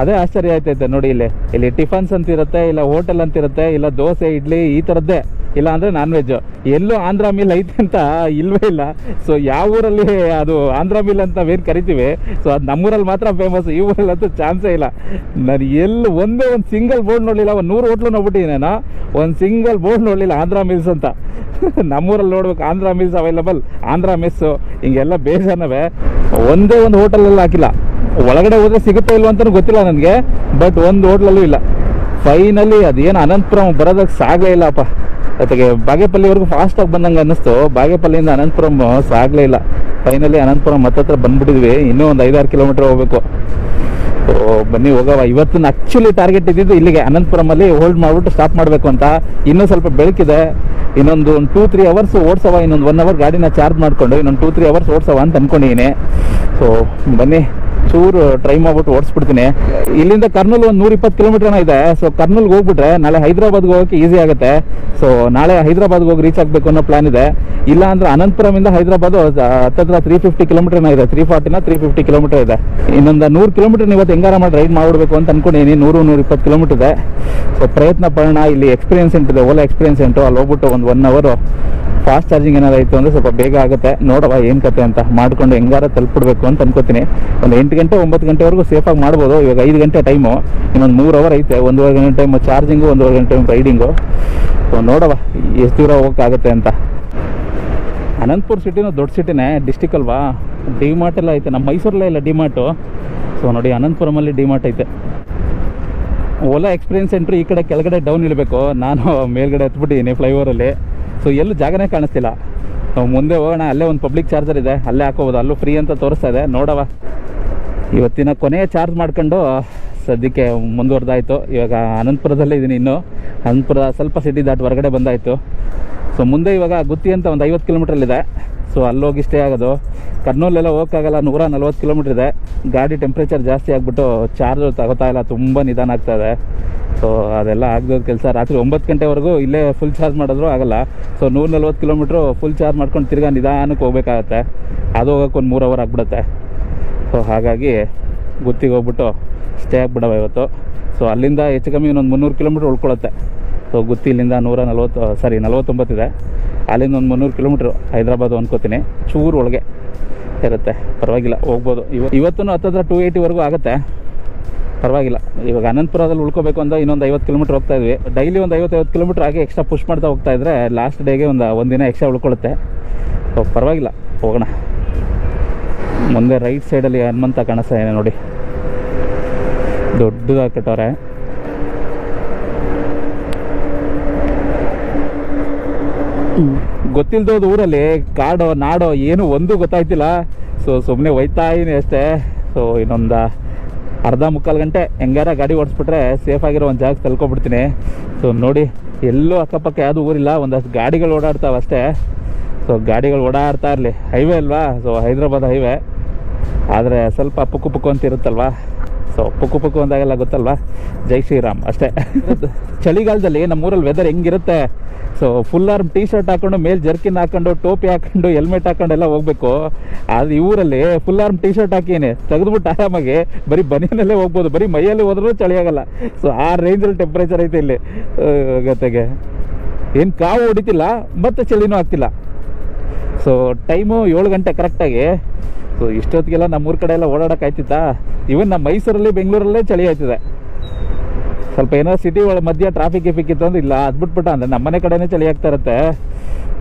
ಅದೇ ಆಶ್ಚರ್ಯ ಆಯ್ತೈತೆ ನೋಡಿ ಇಲ್ಲಿ. ಇಲ್ಲಿ ಟಿಫನ್ಸ್ ಅಂತ ಇರುತ್ತೆ ಇಲ್ಲ ಹೋಟೆಲ್ ಅಂತ ಇರುತ್ತೆ ಇಲ್ಲ ದೋಸೆ, ಇಡ್ಲಿ, ಈ ಥರದ್ದೇ ಇಲ್ಲ ಅಂದರೆ ನಾನ್ ವೆಜ್ ಎಲ್ಲೂ ಆಂಧ್ರ ಮಿಲ್ ಐತೆ ಅಂತ ಇಲ್ವೇ ಇಲ್ಲ. ಸೊ ಯಾವ ಊರಲ್ಲಿ ಅದು ಆಂಧ್ರ ಮಿಲ್ ಅಂತ ಏನು ಕರಿತೀವಿ? ಸೊ ಅದು ನಮ್ಮೂರಲ್ಲಿ ಮಾತ್ರ ಫೇಮಸ್ ಈ ಊರಲ್ಲಂತೂ ಚಾನ್ಸೇ ಇಲ್ಲ. ನಾನು ಎಲ್ಲಿ ಒಂದೇ ಒಂದು ಸಿಂಗಲ್ ಬೋರ್ಡ್ ನೋಡಲಿಲ್ಲ. ಒಂದು ನೂರು ಹೋಟ್ಲು ನೋಡ್ಬಿಟ್ಟಿದ್ದೀನಿ ನಾನು. ಒಂದು ಸಿಂಗಲ್ ಬೋರ್ಡ್ ನೋಡಲಿಲ್ಲ ಆಂಧ್ರ ಮಿಲ್ಸ್ ಅಂತ. ನಮ್ಮೂರಲ್ಲಿ ನೋಡ್ಬೇಕು, Andhra meals available Andhra mess ಹಿಂಗೆಲ್ಲ ಬೇಜಾನವೇ. ಒಂದೇ ಒಂದು ಹೋಟೆಲಲ್ಲಿ ಹಾಕಿಲ್ಲ. ಒಳಗಡೆ ಹೋದ್ರೆ ಸಿಗುತ್ತೋ ಇಲ್ವ ಅಂತಲೂ ಗೊತ್ತಿಲ್ಲ ನನಗೆ ಬಟ್ ಒಂದು ಹೋಟ್ಲಲ್ಲೂ ಇಲ್ಲ. ಫೈನಲಿ ಅದೇನು ಅನಂತಪುರಂ ಬರೋದಕ್ಕೆ ಸಾಗಲೇ ಇಲ್ಲಪ್ಪ. ಜೊತೆಗೆ ಬಾಗೇಪಲ್ಲಿವರೆಗೂ ಫಾಸ್ಟಾಗಿ ಬಂದಂಗೆ ಅನ್ನಿಸ್ತು. ಬಾಗೇಪಲ್ಲಿಯಿಂದ ಅನಂತಪುರಂ ಸಾಗಲೇ ಇಲ್ಲ. ಫೈನಲಿ ಅನಂತಪುರಂ ಹತ್ತತ್ರ ಬಂದ್ಬಿಟ್ಟಿದ್ವಿ. ಇನ್ನೂ ಒಂದು ಐದಾರು ಕಿಲೋಮೀಟರ್ ಹೋಗ್ಬೇಕು. ಬನ್ನಿ ಹೋಗವ. ಇವತ್ತು ಆಕ್ಚುಲಿ ಟಾರ್ಗೆಟ್ ಇದ್ದಿದ್ದು ಇಲ್ಲಿಗೆ. ಅನಂತಪುರಮಲ್ಲಿ ಹೋಲ್ಡ್ ಮಾಡ್ಬಿಟ್ಟು ಸ್ಟಾಪ್ ಮಾಡಬೇಕು ಅಂತ. ಇನ್ನೂ ಸ್ವಲ್ಪ ಬೆಳಕಿದೆ. ಇನ್ನೊಂದು ಒಂದು ಟೂ ತ್ರೀ ಅವರ್ಸ್ ಓಡಿಸವ. ಇನ್ನೊಂದು ಒನ್ ಅವರ್ ಗಾಡಿನ ಚಾರ್ಜ್ ಮಾಡಿಕೊಂಡು ಇನ್ನೊಂದು ಟೂ ತ್ರೀ ಅವರ್ಸ್ ಓಡಿಸವ ಅಂತ ಅಂದ್ಕೊಂಡಿದ್ದೀನಿ ಸೊ ಬನ್ನಿ. ಚೂರು ಟ್ರೈ ಮಾಡ್ಬಿಟ್ಟು ಓಡಿಸ್ಬಿಡ್ತೀನಿ. ಇಲ್ಲಿಂದ ಕರ್ನೂಲ್ ಒಂದು ನೂರ ಇಪ್ಪತ್ತು ಕಿಲೋಮೀಟರ್ನ ಇದೆ. ಸೊ ಕರ್ನೂಲ್ಗೆ ಹೋಗ್ಬಿಟ್ರೆ ನಾಳೆ ಹೈದರಾಬಾದ್ಗೆ ಹೋಗೋಕೆ ಈಸಿ ಆಗುತ್ತೆ. ಸೊ ನಾಳೆ ಹೈದರಾಬಾದ್ಗೆ ಹೋಗಿ ರೀಚ್ ಆಗಬೇಕು ಅನ್ನೋ ಪ್ಲಾನ್ ಇದೆ. ಇಲ್ಲ ಅಂದ್ರೆ ಅನಂತಪುರಮಿಂದ ಹೈದರಾಬಾದ್ ಹತ್ತತ್ರ ತ್ರೀ ಫಿಫ್ಟಿ ಕಿಲೋಮೀಟರ್ನ ಇದೆ. ತ್ರೀ ಫಾರ್ಟಿನ ತ್ರೀ ಫಿಫ್ಟಿ ಕಿಲೋಮೀಟರ್ ಇದೆ. ಇನ್ನೊಂದು ನೂರು ಕಿಲೋಮೀಟರ್ ಇವತ್ತು ಹೆಂಗಾರ ಮಾಡಿ ರೈಡ್ ಮಾಡ್ಬಿಡ್ಬೇಕು ಅಂತ ಅನ್ಕೊಂಡಿದ್ದೀನಿ ನೂರು ನೂರ ಇಪ್ಪತ್ತು ಕಿಲೋಮೀಟರ್ ಇದೆ. ಸೊ ಪ್ರಯತ್ನ ಪಡೋಣ. ಇಲ್ಲಿ ಎಕ್ಸ್ಪೀರಿಯನ್ಸ್ ಇದೆ. ಓಲಾ ಎಕ್ಸ್ಪೀರಿಯನ್ಸ್ ಉಂಟು. ಅಲ್ಲಿ ಹೋಗ್ಬಿಟ್ಟು ಒಂದು ಒನ್ ಅವರು ಫಾಸ್ಟ್ ಚಾರ್ಜಿಂಗ್ ಏನಾದ್ರು ಆಯಿತು ಅಂದರೆ ಸ್ವಲ್ಪ ಬೇಗ ಆಗುತ್ತೆ. ನೋಡವ ಏನು ಕತೆ ಅಂತ. ಮಾಡ್ಕೊಂಡು ಹೆಂಗಾರ ತಲುಪಿಡ್ಬೇಕು ಅಂತ ಅನ್ಕೋತೀನಿ. ಒಂದು ಎಂಟು ಗಂಟೆ, ಒಂಬತ್ತು ಗಂಟೆವರೆಗೂ ಸೇಫಾಗಿ ಮಾಡ್ಬೋದು. ಇವಾಗ ಐದು ಗಂಟೆ ಟೈಮು ಇನ್ನೊಂದು ಮೂರು ಅವರ್ ಐತೆ. ಒಂದೂವರೆ ಗಂಟೆ ಟೈಮ್ ಚಾರ್ಜಿಂಗು ಒಂದೂವರೆ ಗಂಟೆ ಟೈಮ್ ರೈಡಿಂಗು ಸೊ ನೋಡವ ಎಷ್ಟು ದೂರ ಹೋಗೋಕ್ಕಾಗತ್ತೆ ಅಂತ. ಅನಂತಪುರ ಸಿಟಿನೂ ದೊಡ್ಡ ಸಿಟಿನೇ ಡಿಸ್ಟಿಕ್ ಅಲ್ವಾ? ಡಿ ಮಾರ್ಟ್ ಎಲ್ಲ ಐತೆ. ನಮ್ಮ ಮೈಸೂರಲ್ಲೇ ಇಲ್ಲ ಡಿ ಮಾರ್ಟು ಸೊ ನೋಡಿ ಅನಂತಪುರಮಲ್ಲಿ ಡಿ ಮಾರ್ಟ್ ಐತೆ. ಓಲಾ ಎಕ್ಸ್ಪೀರಿಯನ್ಸ್ ಸೆಂಟ್ರ್ ಈ ಕಡೆ ಕೆಳಗಡೆ ಡೌನ್ ಇಳಬೇಕು ನಾನು ಮೇಲ್ಗಡೆ ಹತ್ಬಿಟ್ಟಿದ್ದೀನಿ ಫ್ಲೈಓವರಲ್ಲಿ ಸೊ ಎಲ್ಲೂ ಜಾಗನೇ ಕಾಣಿಸ್ತಿಲ್ಲ. ನಾವು ಮುಂದೆ ಹೋಗೋಣ, ಅಲ್ಲೇ ಒಂದು ಪಬ್ಲಿಕ್ ಚಾರ್ಜರ್ ಇದೆ, ಅಲ್ಲೇ ಹಾಕೋಬೋದು ಅಲ್ಲೂ ಫ್ರೀ ಅಂತ ತೋರಿಸ್ತಾ ಇದೆ, ನೋಡವ. ಇವತ್ತಿನ ಕೊನೆಯ ಚಾರ್ಜ್ ಮಾಡ್ಕೊಂಡು, ಸದ್ಯಕ್ಕೆ ಮುಂದುವರೆದಾಯಿತು. ಇವಾಗ ಅನಂತಪುರದಲ್ಲೇ ಇದ್ದೀನಿ ಇನ್ನು. ಅನಂತಪುರ ಸ್ವಲ್ಪ ಸಿಟಿ ದಾಟ್ ಹೊರಗಡೆ ಬಂದಾಯಿತು. ಸೊ ಮುಂದೆ ಇವಾಗ ಗುತ್ತಿ ಅಂತ ಒಂದು ಐವತ್ತು ಕಿಲೋಮೀಟ್ರಲ್ಲಿದೆ ಸೊ ಅಲ್ಲೋಗಿ ಸ್ಟೇ ಆಗೋದು. ಕರ್ನೂಲೆಲ್ಲ ಹೋಗೋಕ್ಕಾಗಲ್ಲ, ನೂರ ನಲ್ವತ್ತು ಕಿಲೋಮೀಟ್ರ್ ಇದೆ. ಗಾಡಿ ಟೆಂಪ್ರೇಚರ್ ಜಾಸ್ತಿ ಆಗಿಬಿಟ್ಟು ಚಾರ್ಜ್ ತಗೋತಾ ಇಲ್ಲ, ತುಂಬ ನಿಧಾನ ಆಗ್ತಾ ಸೊ ಅದೆಲ್ಲ ಆಗದ ಕೆಲಸ. ರಾತ್ರಿ ಒಂಬತ್ತು ಗಂಟೆವರೆಗೂ ಇಲ್ಲೇ ಫುಲ್ ಚಾರ್ಜ್ ಮಾಡಿದ್ರು ಆಗಲ್ಲ. ಸೊ ನೂರ ನಲ್ವತ್ತು ಕಿಲೋಮೀಟ್ರು ಫುಲ್ ಚಾರ್ಜ್ ಮಾಡ್ಕೊಂಡು ತಿರ್ಗಾ ನಿಧಾನಕ್ಕೆ ಹೋಗ್ಬೇಕಾಗತ್ತೆ. ಅದು ಹೋಗೋಕ್ಕೆ ಒಂದು ಮೂರು ಅವರ್ ಆಗಿಬಿಡುತ್ತೆ. ಸೊ ಹಾಗಾಗಿ ಗುತ್ತಿಗೆ ಹೋಗ್ಬಿಟ್ಟು ಸ್ಟೇ ಆಗಿಬಿಡವ ಇವತ್ತು. ಸೊ ಅಲ್ಲಿಂದ ಹೆಚ್ಚು ಕಮ್ಮಿ ಇನ್ನೊಂದು ಮುನ್ನೂರು ಕಿಲೋಮೀಟ್ರ್ ಉಳ್ಕೊಳುತ್ತೆ. ಸೊ ಗುತ್ತಿ ಇಲ್ಲಿಂದ ನೂರ ನಲ್ವತ್ತು ಸಾರಿ ನಲ್ವತ್ತೊಂಬತ್ತಿದೆ ಅಲ್ಲಿಂದ ಒಂದು ಮುನ್ನೂರು ಕಿಲೋಮೀಟ್ರ್ ಹೈದ್ರಾಬಾದ್ ಅಂದ್ಕೋತೀನಿ ಚೂರು ಒಳಗೆ ಇರುತ್ತೆ. ಪರವಾಗಿಲ್ಲ, ಹೋಗ್ಬೋದು. ಇವ ಇವತ್ತು ಹತ್ತತ್ರ ಟು ಏಯ್ಟಿವರೆಗೂ ಆಗುತ್ತೆ. ಪರವಾಗಿಲ್ಲ. ಇವಾಗ ಅನಂತಪುರದಲ್ಲಿ ಉಳ್ಕೋಬೇಕು ಅಂದ್ರೆ ಇನ್ನೊಂದು ಐವತ್ತು ಕಿಲೋಮೀಟ್ರ್ ಹೋಗ್ತಾ ಇದ್ವಿ. ಡೈಲಿ ಒಂದು ಐವತ್ತೈವತ್ತು ಕಿಲೋಮೀಟ್ರ್ ಆಗಿ ಎಕ್ಸ್ಟ್ರಾ ಪುಷ್ ಮಾಡ್ತಾ ಹೋಗ್ತಾ ಇದ್ರೆ ಲಾಸ್ಟ್ ಡೇಗೆ ಒಂದು ಒಂದಿನ ಎಕ್ಸ್ಟ್ರಾ ಉಳ್ಕೊಳುತ್ತೆ. ಸೊ ಪರವಾಗಿಲ್ಲ. ಹೋಗೋಣ. ಮುಂದೆ ರೈಟ್ ಸೈಡಲ್ಲಿ ಹನುಮಂತ ಕಾಣಿಸ್ತಾ ಇದೆ ನೋಡಿ. ದೊಡ್ಡದಾಗಿ ಕಟ್ಟವ್ರೆ. ಗೊತ್ತಿಲ್ದೋದು ಊರಲ್ಲಿ ಕಾಡೋ ನಾಡೋ ಏನು ಒಂದು ಗೊತ್ತಾಯ್ತಿಲ್ಲ. ಸೊ ಸುಮ್ಮನೆ ಒಯ್ತಾ ಇದೀನಿ ಅಷ್ಟೇ. ಸೊ ಇನ್ನೊಂದು ಅರ್ಧ ಮುಕ್ಕಾಲು ಗಂಟೆ ಹೆಂಗಾರ ಗಾಡಿ ಓಡಿಸ್ಬಿಟ್ರೆ ಸೇಫ್ ಆಗಿರೋ ಒಂದು ಜಾಗ ತಲ್ಕೊಬಿಡ್ತೀನಿ. ಸೊ ನೋಡಿ, ಎಲ್ಲೂ ಅಕ್ಕಪಕ್ಕ ಯಾವುದು ಊರಿಲ್ಲ, ಒಂದಷ್ಟು ಗಾಡಿಗಳು ಓಡಾಡ್ತಾವೆ ಅಷ್ಟೇ. ಸೊ ಗಾಡಿಗಳು ಓಡಾಡ್ತಾ ಇರಲಿ. ಹೈವೇ ಅಲ್ವಾ? ಸೊ ಹೈದ್ರಾಬಾದ್ ಹೈವೇ ಆದರೆ ಸ್ವಲ್ಪ ಪುಕ್ಕು ಪುಕ್ಕು ಅಂತ ಇರುತ್ತಲ್ವಾ? ಸೊ ಪುಕ್ಕು ಪುಕ್ಕು ಅಂದಾಗೆಲ್ಲ ಗೊತ್ತಲ್ವಾ? ಜೈ ಶ್ರೀರಾಮ್, ಅಷ್ಟೇ. ಚಳಿಗಾಲದಲ್ಲಿ ನಮ್ಮೂರಲ್ಲಿ ವೆದರ್ ಹೆಂಗಿರುತ್ತೆ? So full arm T shirt ಹಾಕೊಂಡು, ಮೇಲೆ ಜರ್ಕಿನ್ ಹಾಕೊಂಡು, ಟೋಪಿ ಹಾಕೊಂಡು ಹೆಲ್ಮೆಟ್ ಹಾಕೊಂಡೆಲ್ಲ ಹೋಗ್ಬೇಕು. ಅದು ಊರಲ್ಲಿ ಫುಲ್ ಆರ್ಮ್ ಟೀ ಶರ್ಟ್ ಹಾಕೀನಿ. ತೆಗೆದ್ಬಿಟ್ಟು ಆರಾಮಾಗಿ ಬರೀ ಬನಿಯಲ್ಲೇ ಹೋಗ್ಬೋದು. ಬರೀ ಮೈಯಲ್ಲಿ ಹೋದ್ರೂ ಚಳಿ ಆಗಲ್ಲ. ಸೊ ಆ ರೇಂಜಲ್ಲಿ ಟೆಂಪ್ರೇಚರ್ ಐತೆ ಇಲ್ಲಿ. ಗತೆಗೆ. ಏನು ಕಾವು ಹೊಡಿತಿಲ್ಲ, ಮತ್ತೆ ಚಳಿನೂ ಆಗ್ತಿಲ್ಲ. ಸೊ ಟೈಮು ಏಳು ಗಂಟೆ ಕರೆಕ್ಟಾಗಿ ಸೊ ಇಷ್ಟೊತ್ತಿಗೆಲ್ಲ ನಮ್ಮೂರ ಕಡೆ ಎಲ್ಲ ಓಡಾಡಕ್ಕೆ ಆಯ್ತಿತ್ತಾ? ಇವನ್ ನಮ್ಮ ಮೈಸೂರಲ್ಲಿ, ಬೆಂಗಳೂರಲ್ಲೇ ಚಳಿ ಆಯ್ತಿದೆ. ಸ್ವಲ್ಪ ಏನೋ ಸಿಟಿ ಒಳ ಮಧ್ಯ ಟ್ರಾಫಿಕ್ ಗಿಫಿಕ್ ಇತ್ತು ಅಂದ್ರೆ ಇಲ್ಲ, ಅದು ಬಿಟ್ಬಿಟ್ಟ, ಅಂದ್ರೆ ನಮ್ಮನೆ ಕಡೆನೇ ಚಳಿ ಆಗ್ತಾ ಇರುತ್ತೆ.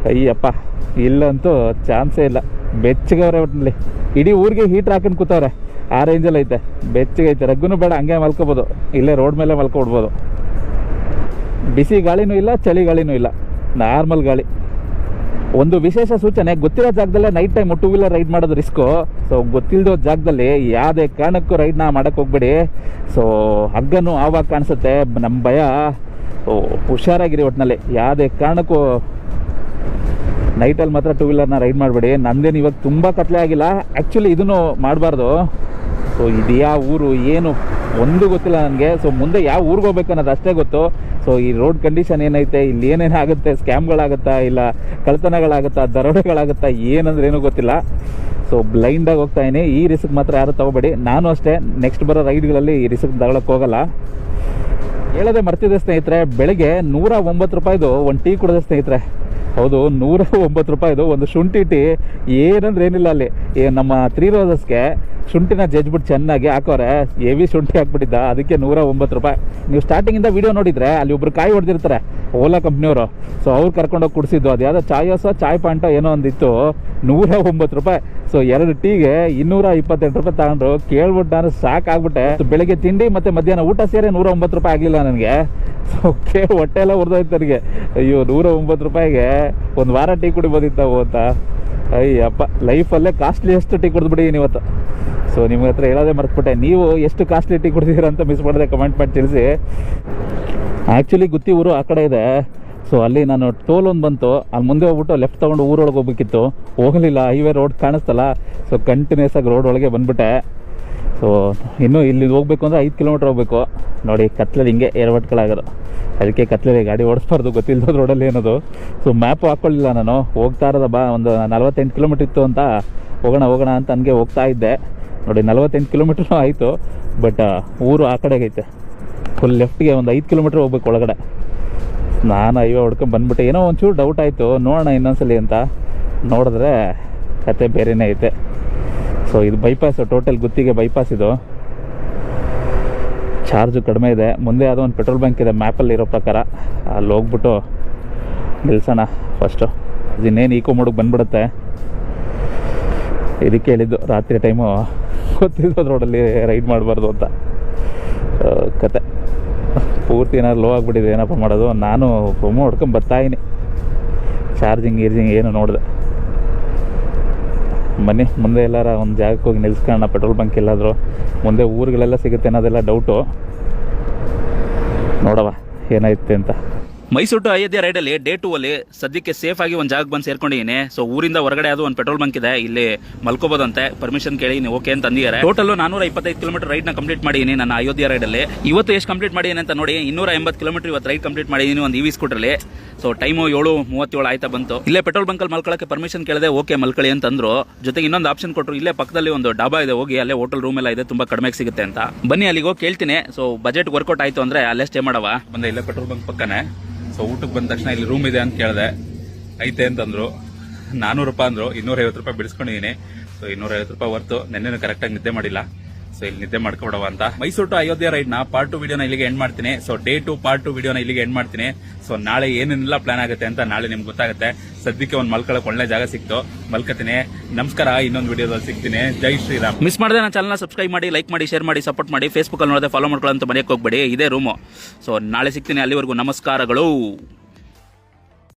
ಅಯ್ಯಪ್ಪ, ಇಲ್ಲಂತೂ ಚಾನ್ಸೇ ಇಲ್ಲ. ಬೆಚ್ಚಗವ್ರೆ ಒಟ್ಟಿನಲ್ಲಿ ಇಡೀ ಊರಿಗೆ ಹೀಟ್ ಹಾಕೊಂಡು ಕೂತವ್ರೆ. ಆ ರೇಂಜಲ್ಲಿ ಐತೆ. ಬೆಚ್ಚಗೈತೆ ರಗ್ಗುನು ಬೇಡ, ಹಂಗೆ ಮಲ್ಕೋಬೋದು. ಇಲ್ಲೇ ರೋಡ್ ಮೇಲೆ ಮಲ್ಕೊಬಿಡ್ಬೋದು. ಬಿಸಿ ಗಾಳಿನೂ ಇಲ್ಲ, ಚಳಿ ಗಾಳಿನೂ ಇಲ್ಲ. ನಾರ್ಮಲ್ ಗಾಳಿ. ಒಂದು ವಿಶೇಷ ಸೂಚನೆ, ಗೊತ್ತಿರೋ ಜಾಗದಲ್ಲೇ night time two wheeler ride ಮಾಡೋದು ರಿಸ್ಕು ಸೊ ಗೊತ್ತಿಲ್ಲದೋ ಜಾಗದಲ್ಲಿ ಯಾವುದೇ ಕಾರಣಕ್ಕೂ ರೈಡ್ನ ಮಾಡಕ್ಕೆ ಹೋಗ್ಬೇಡಿ. ಸೊ ಹಗ್ಗನು ಆವಾಗ ಕಾಣಿಸುತ್ತೆ. ನಮ್ಮ ಭಯ ಹುಷಾರಾಗಿರಿ ಒಟ್ಟಿನಲ್ಲಿ ಯಾವುದೇ ಕಾರಣಕ್ಕೂ ನೈಟಲ್ಲಿ ಮಾತ್ರ ಟೂ ವೀಲರ್ನ ರೈಡ್ ಮಾಡಬೇಡಿ. ನಂದೇನು ಇವಾಗ ತುಂಬ ಕತ್ಲೆ ಆಗಿಲ್ಲ. ಆ್ಯಕ್ಚುಲಿ ಇದನ್ನು ಮಾಡಬಾರ್ದು. ಸೊ ಇದು ಯಾವ ಊರು, ಏನು, ಒಂದು ಗೊತ್ತಿಲ್ಲ ನನಗೆ. ಸೊ ಮುಂದೆ ಯಾವ ಊರಿಗೆ ಹೋಗ್ಬೇಕು ಅನ್ನೋದು ಅಷ್ಟೇ ಗೊತ್ತು. ಸೊ ಈ ರೋಡ್ ಕಂಡೀಷನ್ ಏನೈತೆ, ಇಲ್ಲಿ ಏನೇನು ಆಗುತ್ತೆ ಸ್ಕ್ಯಾಮ್ಗಳಾಗುತ್ತಾ ಇಲ್ಲ ಕಳ್ತನಗಳಾಗುತ್ತಾ ದರೋಡೆಗಳಾಗುತ್ತಾ, ಏನಂದ್ರೆ ಏನೂ ಗೊತ್ತಿಲ್ಲ. ಸೊ ಬ್ಲೈಂಡಾಗಿ ಹೋಗ್ತಾ ಇದೀನಿ. ಈ ರಿಸ್ಕ್ ಮಾತ್ರ ಯಾರು ತಗೋಬೇಡಿ. ನಾನು ಅಷ್ಟೇ ನೆಕ್ಸ್ಟ್ ಬರೋ ರೈಡ್ಗಳಲ್ಲಿ ಈ ರಿಸ್ಕ್ ತಗೊಳಕ್ಕೆ ಹೋಗಲ್ಲ. ಹೇಳದೆ ಮರ್ತಿದೆ ಸ್ನೇಹಿತರೆ, ಬೆಳಗ್ಗೆ ನೂರ ಒಂಬತ್ತು ರೂಪಾಯಿದು ಒಂದು ಟೀ ಕುಡಿದೆ ಸ್ನೇಹಿತರೆ. ಹೌದು, ನೂರ ಒಂಬತ್ತು ರೂಪಾಯಿದು ಒಂದು ಶುಂಠಿ ಟೀ. ಏನಂದ್ರೆ ಏನಿಲ್ಲ ಅಲ್ಲಿ. ನಮ್ಮ ತ್ರೀ ರೋಸಸ್ಗೆ ಶುಂಠಿನ ಜಜ್ಬಿಟ್ಟು ಚೆನ್ನಾಗಿ ಹಾಕೋರೆ ಹೆವಿ ಶುಂಠಿ ಹಾಕ್ಬಿಟ್ಟಿದ್ದ, ಅದಕ್ಕೆ ನೂರ ಒಂಬತ್ತು ರೂಪಾಯಿ. ನೀವು ಸ್ಟಾರ್ಟಿಂಗಿಂದ ವಿಡಿಯೋ ನೋಡಿದ್ರೆ, ಅಲ್ಲಿ ಒಬ್ರು ಕಾಯಿ ಹೊಡೆದಿರ್ತಾರೆ ಓಲಾ ಕಂಪ್ನಿಯವರು ಸೊ ಅವ್ರು ಕರ್ಕೊಂಡೋಗಿ ಕುಡಿಸಿದ್ದು, ಅದು ಯಾವುದೋ ಚಾಯೋಸೋ ಚಾಯ್ ಪಾಯಿಂಟೋ ಏನೋ ಒಂದಿತ್ತು, ನೂರ ಒಂಬತ್ತು ರೂಪಾಯಿ. ಸೊ ಎರಡು ಟೀಗೆ ಇನ್ನೂರ ಇಪ್ಪತ್ತೆಂಟು ರೂಪಾಯಿ ತಗೊಂಡ್ರು. ಕೇಳ್ಬಿಟ್ಟು ನಾನು ಸಾಕಾಗ್ಬಿಟ್ಟೆ. ಬೆಳಿಗ್ಗೆ ತಿಂಡಿ ಮತ್ತು ಮಧ್ಯಾಹ್ನ ಊಟ ಸೇರಿ ನೂರ ಒಂಬತ್ತು ರೂಪಾಯಿ ಆಗಲಿಲ್ಲ ನನಗೆ. ಸೊ ಕೇಳಿ ಹೊಟ್ಟೆ ಎಲ್ಲ ಉರ್ದೋಯ್ತು ನನಗೆ. ಅಯ್ಯೋ, ನೂರ ಒಂಬತ್ತು ರೂಪಾಯಿಗೆ ಒಂದು ವಾರ ಟೀ ಕುಡಿಬೋದಿತ್ತವು ಅಂತ. ಅಯ್ಯಪ್ಪ ಲೈಫಲ್ಲೇ ಕಾಸ್ಟ್ಲಿಯೆಸ್ಟ್ ಟೀ ಕುಡಿದ್ಬಿಡಿ ಇವತ್ತು. ಸೊ ನಿಮ್ಗೆ ಹತ್ರ ಹೇಳೋದೇ ಮರ್ತ್ಬಿಟ್ಟೆ. ನೀವು ಎಷ್ಟು ಕಾಸ್ಟ್ಲಿ ಟೀ ಕುಡಿದಿದ್ದೀರಾ ಅಂತ ಮಿಸ್ ಮಾಡಿದೆ. ಕಮೆಂಟ್ ಮಾಡಿ ತಿಳಿಸಿ. ಆ್ಯಕ್ಚುಲಿ ಗುತ್ತಿ ಊರು ಆ ಕಡೆ ಇದೆ. ಸೊ ಅಲ್ಲಿ ನಾನು ಟೋಲ್ ಒಂದು ಬಂತು. ಅಲ್ಲಿ ಮುಂದೆ ಹೋಗ್ಬಿಟ್ಟು ಲೆಫ್ಟ್ ತೊಗೊಂಡು ಊರೊಳಗೆ ಹೋಗ್ಬೇಕಿತ್ತು. ಹೋಗಲಿಲ್ಲ. ಹೈವೇ ರೋಡ್ ಕಾಣಿಸ್ತಲ್ಲ. ಸೊ ಕಂಟಿನ್ಯೂಸ್ ಆಗಿ ರೋಡ್ ಒಳಗೆ ಬಂದುಬಿಟ್ಟೆ. ಸೊ ಇನ್ನೂ ಇಲ್ಲಿ ಹೋಗ್ಬೇಕು ಅಂದರೆ ಐದು ಕಿಲೋಮೀಟ್ರ್ ಹೋಗ್ಬೇಕು. ನೋಡಿ, ಕತ್ಲಲ್ಲಿ ಹಿಂಗೆ ಏರ್ವಟ್ಗಳಾಗೋದು. ಅದಕ್ಕೆ ಕತ್ಲಲ್ಲಿ ಗಾಡಿ ಓಡಿಸ್ಬಾರ್ದು. ಗೊತ್ತಿಲ್ಲದ ರೋಡಲ್ಲಿ ಏನದು. ಸೊ ಮ್ಯಾಪು ಹಾಕ್ಕೊಳ್ಳಿಲ್ಲ ನಾನು. ಹೋಗ್ತಾ ಇರೋದ ಬಾ, ಒಂದು ನಲ್ವತ್ತೆಂಟು ಕಿಲೋಮೀಟ್ರ್ ಇತ್ತು ಅಂತ. ಹೋಗೋಣ ಹೋಗೋಣ ಅಂತ ನನಗೆ ಹೋಗ್ತಾ ಇದ್ದೆ. ನೋಡಿ, ನಲ್ವತ್ತೆಂಟು ಕಿಲೋಮೀಟ್ರ್ ಆಯಿತು ಬಟ್ ಊರು ಆ ಕಡೆಗೆ ಐತೆ. ಫುಲ್ ಲೆಫ್ಟ್ಗೆ ಒಂದು ಐದು ಕಿಲೋಮೀಟ್ರ್ ಹೋಗ್ಬೇಕು ಒಳಗಡೆ. ನಾನು ಅಯ್ಯೋ ಹೊಡ್ಕೊಂಡು ಬಂದ್ಬಿಟ್ಟೆ. ಏನೋ ಒಂಚೂರು ಡೌಟ್ ಆಯಿತು. ನೋಡೋಣ ಇನ್ನೊಂದ್ಸಲಿ ಅಂತ. ನೋಡಿದ್ರೆ ಕತೆ ಬೇರೆನೇ ಐತೆ. ಸೊ ಇದು ಬೈಪಾಸ್ ಟೋಟಲ್ ಗುತ್ತಿಗೆ ಬೈಪಾಸ್ ಇದು. ಚಾರ್ಜು ಕಡಿಮೆ ಇದೆ. ಮುಂದೆ ಯಾವುದೋ ಒಂದು ಪೆಟ್ರೋಲ್ ಬಂಕ್ ಇದೆ ಮ್ಯಾಪಲ್ಲಿ ಇರೋ ಪ್ರಕಾರ. ಅಲ್ಲಿ ಹೋಗ್ಬಿಟ್ಟು ನಿಲ್ಸೋಣ ಫಸ್ಟು ಇನ್ನೇನು ಈಕೋ ಮೋಡಕ್ಕೆ ಬಂದ್ಬಿಡುತ್ತೆ. ಇದಕ್ಕೆ ಹೇಳಿದ್ದು ರಾತ್ರಿ ಟೈಮು ಗೊತ್ತಿರೋದು ರೋಡಲ್ಲಿ ರೈಡ್ ಮಾಡಬಾರ್ದು ಅಂತ ಕತೆ. ಪೂರ್ತಿ ಏನಾದ್ರು ಲೋ ಆಗಿಬಿಟ್ಟಿದೆ, ಏನಪ್ಪ ಮಾಡೋದು? ನಾನು ಪ್ರೊಮೋ ಹೊಡ್ಕೊಂಡು ಬರ್ತಾಯಿನಿ ಚಾರ್ಜಿಂಗ್ ಗೀರ್ಜಿಂಗ್ ಏನು ನೋಡಿದೆ. ಮನೆ ಮುಂದೆ ಎಲ್ಲಾರ ಒಂದು ಜಾಗಕ್ಕೆ ಹೋಗಿ ನಿಲ್ಸ್ಕೊಳ್ಳೋಣ ಪೆಟ್ರೋಲ್ ಬಂಕ್ ಎಲ್ಲಾದರೂ. ಮುಂದೆ ಊರುಗಳೆಲ್ಲ ಸಿಗುತ್ತೆ ಅನ್ನೋದೆಲ್ಲ ಡೌಟು ನೋಡವ ಏನಾಯ್ತು ಅಂತ. ಮೈಸೂರು ಟು ಅಯೋಧ್ಯೆ ರೈಡಲ್ಲಿ ಡೇ ಟೂ ಅಲ್ಲಿ ಸದ್ಯಕ್ಕೆ ಸೇಫ್ ಆಗಿ ಒಂದು ಜಾಗಕ್ಕೆ ಬಂದು ಸೇರ್ಕೊಂಡಿದ್ದೀನಿ. ಸೊ ಊರಿಂದ ಹೊರಗಡೆ ಅದು ಒಂದು ಪೆಟ್ರೋಲ್ ಬಂಕ್ ಇದೆ. ಇಲ್ಲಿ ಮಲ್ಕೋಬೋದಂತೆ. ಪರ್ಮಿಷನ್ ಕೇಳಿ, ನೀವು ಓಕೆ ಅಂತ ಅಂದಿದ್ದಾರೆ. ಟೋಟಲ್ ನಾನೂರ ಇಪ್ಪತ್ತೈದು ಕಿಲೋಮೀಟರ್ ರೈಡ್ನ ಕಂಪ್ಲೀಟ್ ಮಾಡಿದ್ದೀನಿ ನನ್ನ ಅಯೋಧ್ಯೆ ರೈಡಲ್ಲಿ. ಇವತ್ತು ಎಷ್ಟು ಕಂಪ್ಲೀಟ್ ಮಾಡಿದ್ದೀನಿ ಅಂತ ನೋಡಿ ಇನ್ನೂರ ಎಂಬತ್ತು ಕಿಲೋಮೀಟರ್ ಇವತ್ತು ರೈಡ್ ಕಂಪ್ಲೀಟ್ ಮಾಡಿದ್ದೀನಿ ಒಂದು ಇವಿ ಸ್ಕೂಟರ್ ಸ್ಕೂಟರ್ಲಿ ಸೊ ಟೈಮು ಏಳು, ಮೂವತ್ತೇಳು ಆಯ್ತಾ ಬಂತು. ಇಲ್ಲೇ ಪೆಟ್ರೋಲ್ ಬಂಕಲ್ಲಿ ಮಲ್ಕೊಳಕ್ಕೆ ಪರ್ಮಿಷನ್ ಕೇಳಿದೆ ಓಕೆ ಮಲ್ಕೊಳ್ಳಿ ಅಂತಂದ್ರು. ಜೊತೆಗೆ ಇನ್ನೊಂದು ಆಪ್ಷನ್ ಕೊಟ್ಟರು ಇಲ್ಲೇ ಪಕ್ಕದಲ್ಲಿ ಒಂದು ಡಾಬಾ ಇದೆ, ಹೋಗಿ ಅಲ್ಲೇ ಹೋಟೆಲ್ ರೂಮ್ ಎಲ್ಲ ಇದೆ, ತುಂಬಾ ಕಡಿಮೆ ಸಿಗುತ್ತೆ ಅಂತ. ಬನ್ನಿ ಅಲ್ಲಿಗೆ ಹೋಗಿ ಕೇಳ್ತೀನಿ. ಸೊ ಬಜೆಟ್ ವರ್ಕೌಟ್ ಆಯ್ತು ಅಂದ್ರೆ ಅಲ್ಲೇ ಸ್ಟೇ ಮಾಡವ. ಬಂದೆ, ಇಲ್ಲೇ ಪೆಟ್ರೋಲ್ ಬಂಕ್ ಪಕ್ಕನೆ. ಸೊ ಊಟಕ್ಕೆ ಬಂದ ತಕ್ಷಣ ಇಲ್ಲಿ ರೂಮ್ ಇದೆ ಅಂತ ಕೇಳಿದೆ. ಐತೆ ಅಂತಂದ್ರು. ನಾನೂರು ರೂಪಾಯಿ ಅಂದ್ರು. ಇನ್ನೂರೈವತ್ತು ರೂಪಾಯಿ ಬಿಡಿಸ್ಕೊಂಡಿದ್ದೀನಿ ಸೊ ಇನ್ನೂರೈವತ್ತು ರೂಪಾಯಿ ಹೊರ್ತು. ನೆನ್ನೆ ಕರೆಕ್ಟಾಗಿ ನಿದ್ದೆ ಮಾಡಿಲ್ಲ. ಸೊ ಇಲ್ಲಿ ನಿದ್ದೆ ಮಾಡ್ಕೊಬಿಡವ ಅಂತ. ಮೈಸೂರು ಟು ಅಯೋಧ್ಯೆ ರೈಡ್ನ ಪಾರ್ಟ್ ಟು ವಿಡಿಯೋನ ಇಲ್ಲಿಗೆ ಎಂಡ್ ಮಾಡ್ತೀನಿ. So day two part two ವಿಡಿಯೋನ ಇಲ್ಲಿಗೆ ಎಂಡ್ ಮಾಡ್ತೀನಿ. ಸೊ ನಾಳೆ ಏನೇನೆಲ್ಲ ಪ್ಲಾನ್ ಆಗುತ್ತೆ ಅಂತ ನಾಳೆ ನಿಮ್ಗೆ ಗೊತ್ತಾಗುತ್ತೆ. ಸದ್ಯಕ್ಕೆ ಒಂದು ಮಲ್ಕೊಳಕ್ ಒಳ್ಳೆ ಜಾಗ ಸಿಕ್ತು. ಮಲ್ಕತೀನಿ ನಮಸ್ಕಾರ, ಇನ್ನೊಂದು ವಿಡಿಯೋದಲ್ಲಿ ಸಿಗ್ತೀನಿ. ಜೈ ಶ್ರೀರಾಮ್. ಮಿಸ್ ಮಾಡದೆ ನನ್ನ ಚಾನಲ್ನ ಸಬ್ಸ್ಕ್ರೈಬ್ ಮಾಡಿ ಲೈಕ್ ಮಾಡಿ ಶೇರ್ ಮಾಡಿ ಸಪೋರ್ಟ್ ಮಾಡಿ. ಫೇಸ್ಬುಕ್ ಅಲ್ಲಿ ನೋಡದೆ ಫಾಲೋ ಮಾಡ್ಕೊಳ್ಳೋ ಅಂತ ಮನೆಗೆ ಹೋಗ್ಬೇಡಿ. ಇದೇ ರೂಮು ಸೊ ನಾಳೆ ಸಿಗ್ತೀನಿ. ಅಲ್ಲಿವರೆಗೂ ನಮಸ್ಕಾರಗಳು.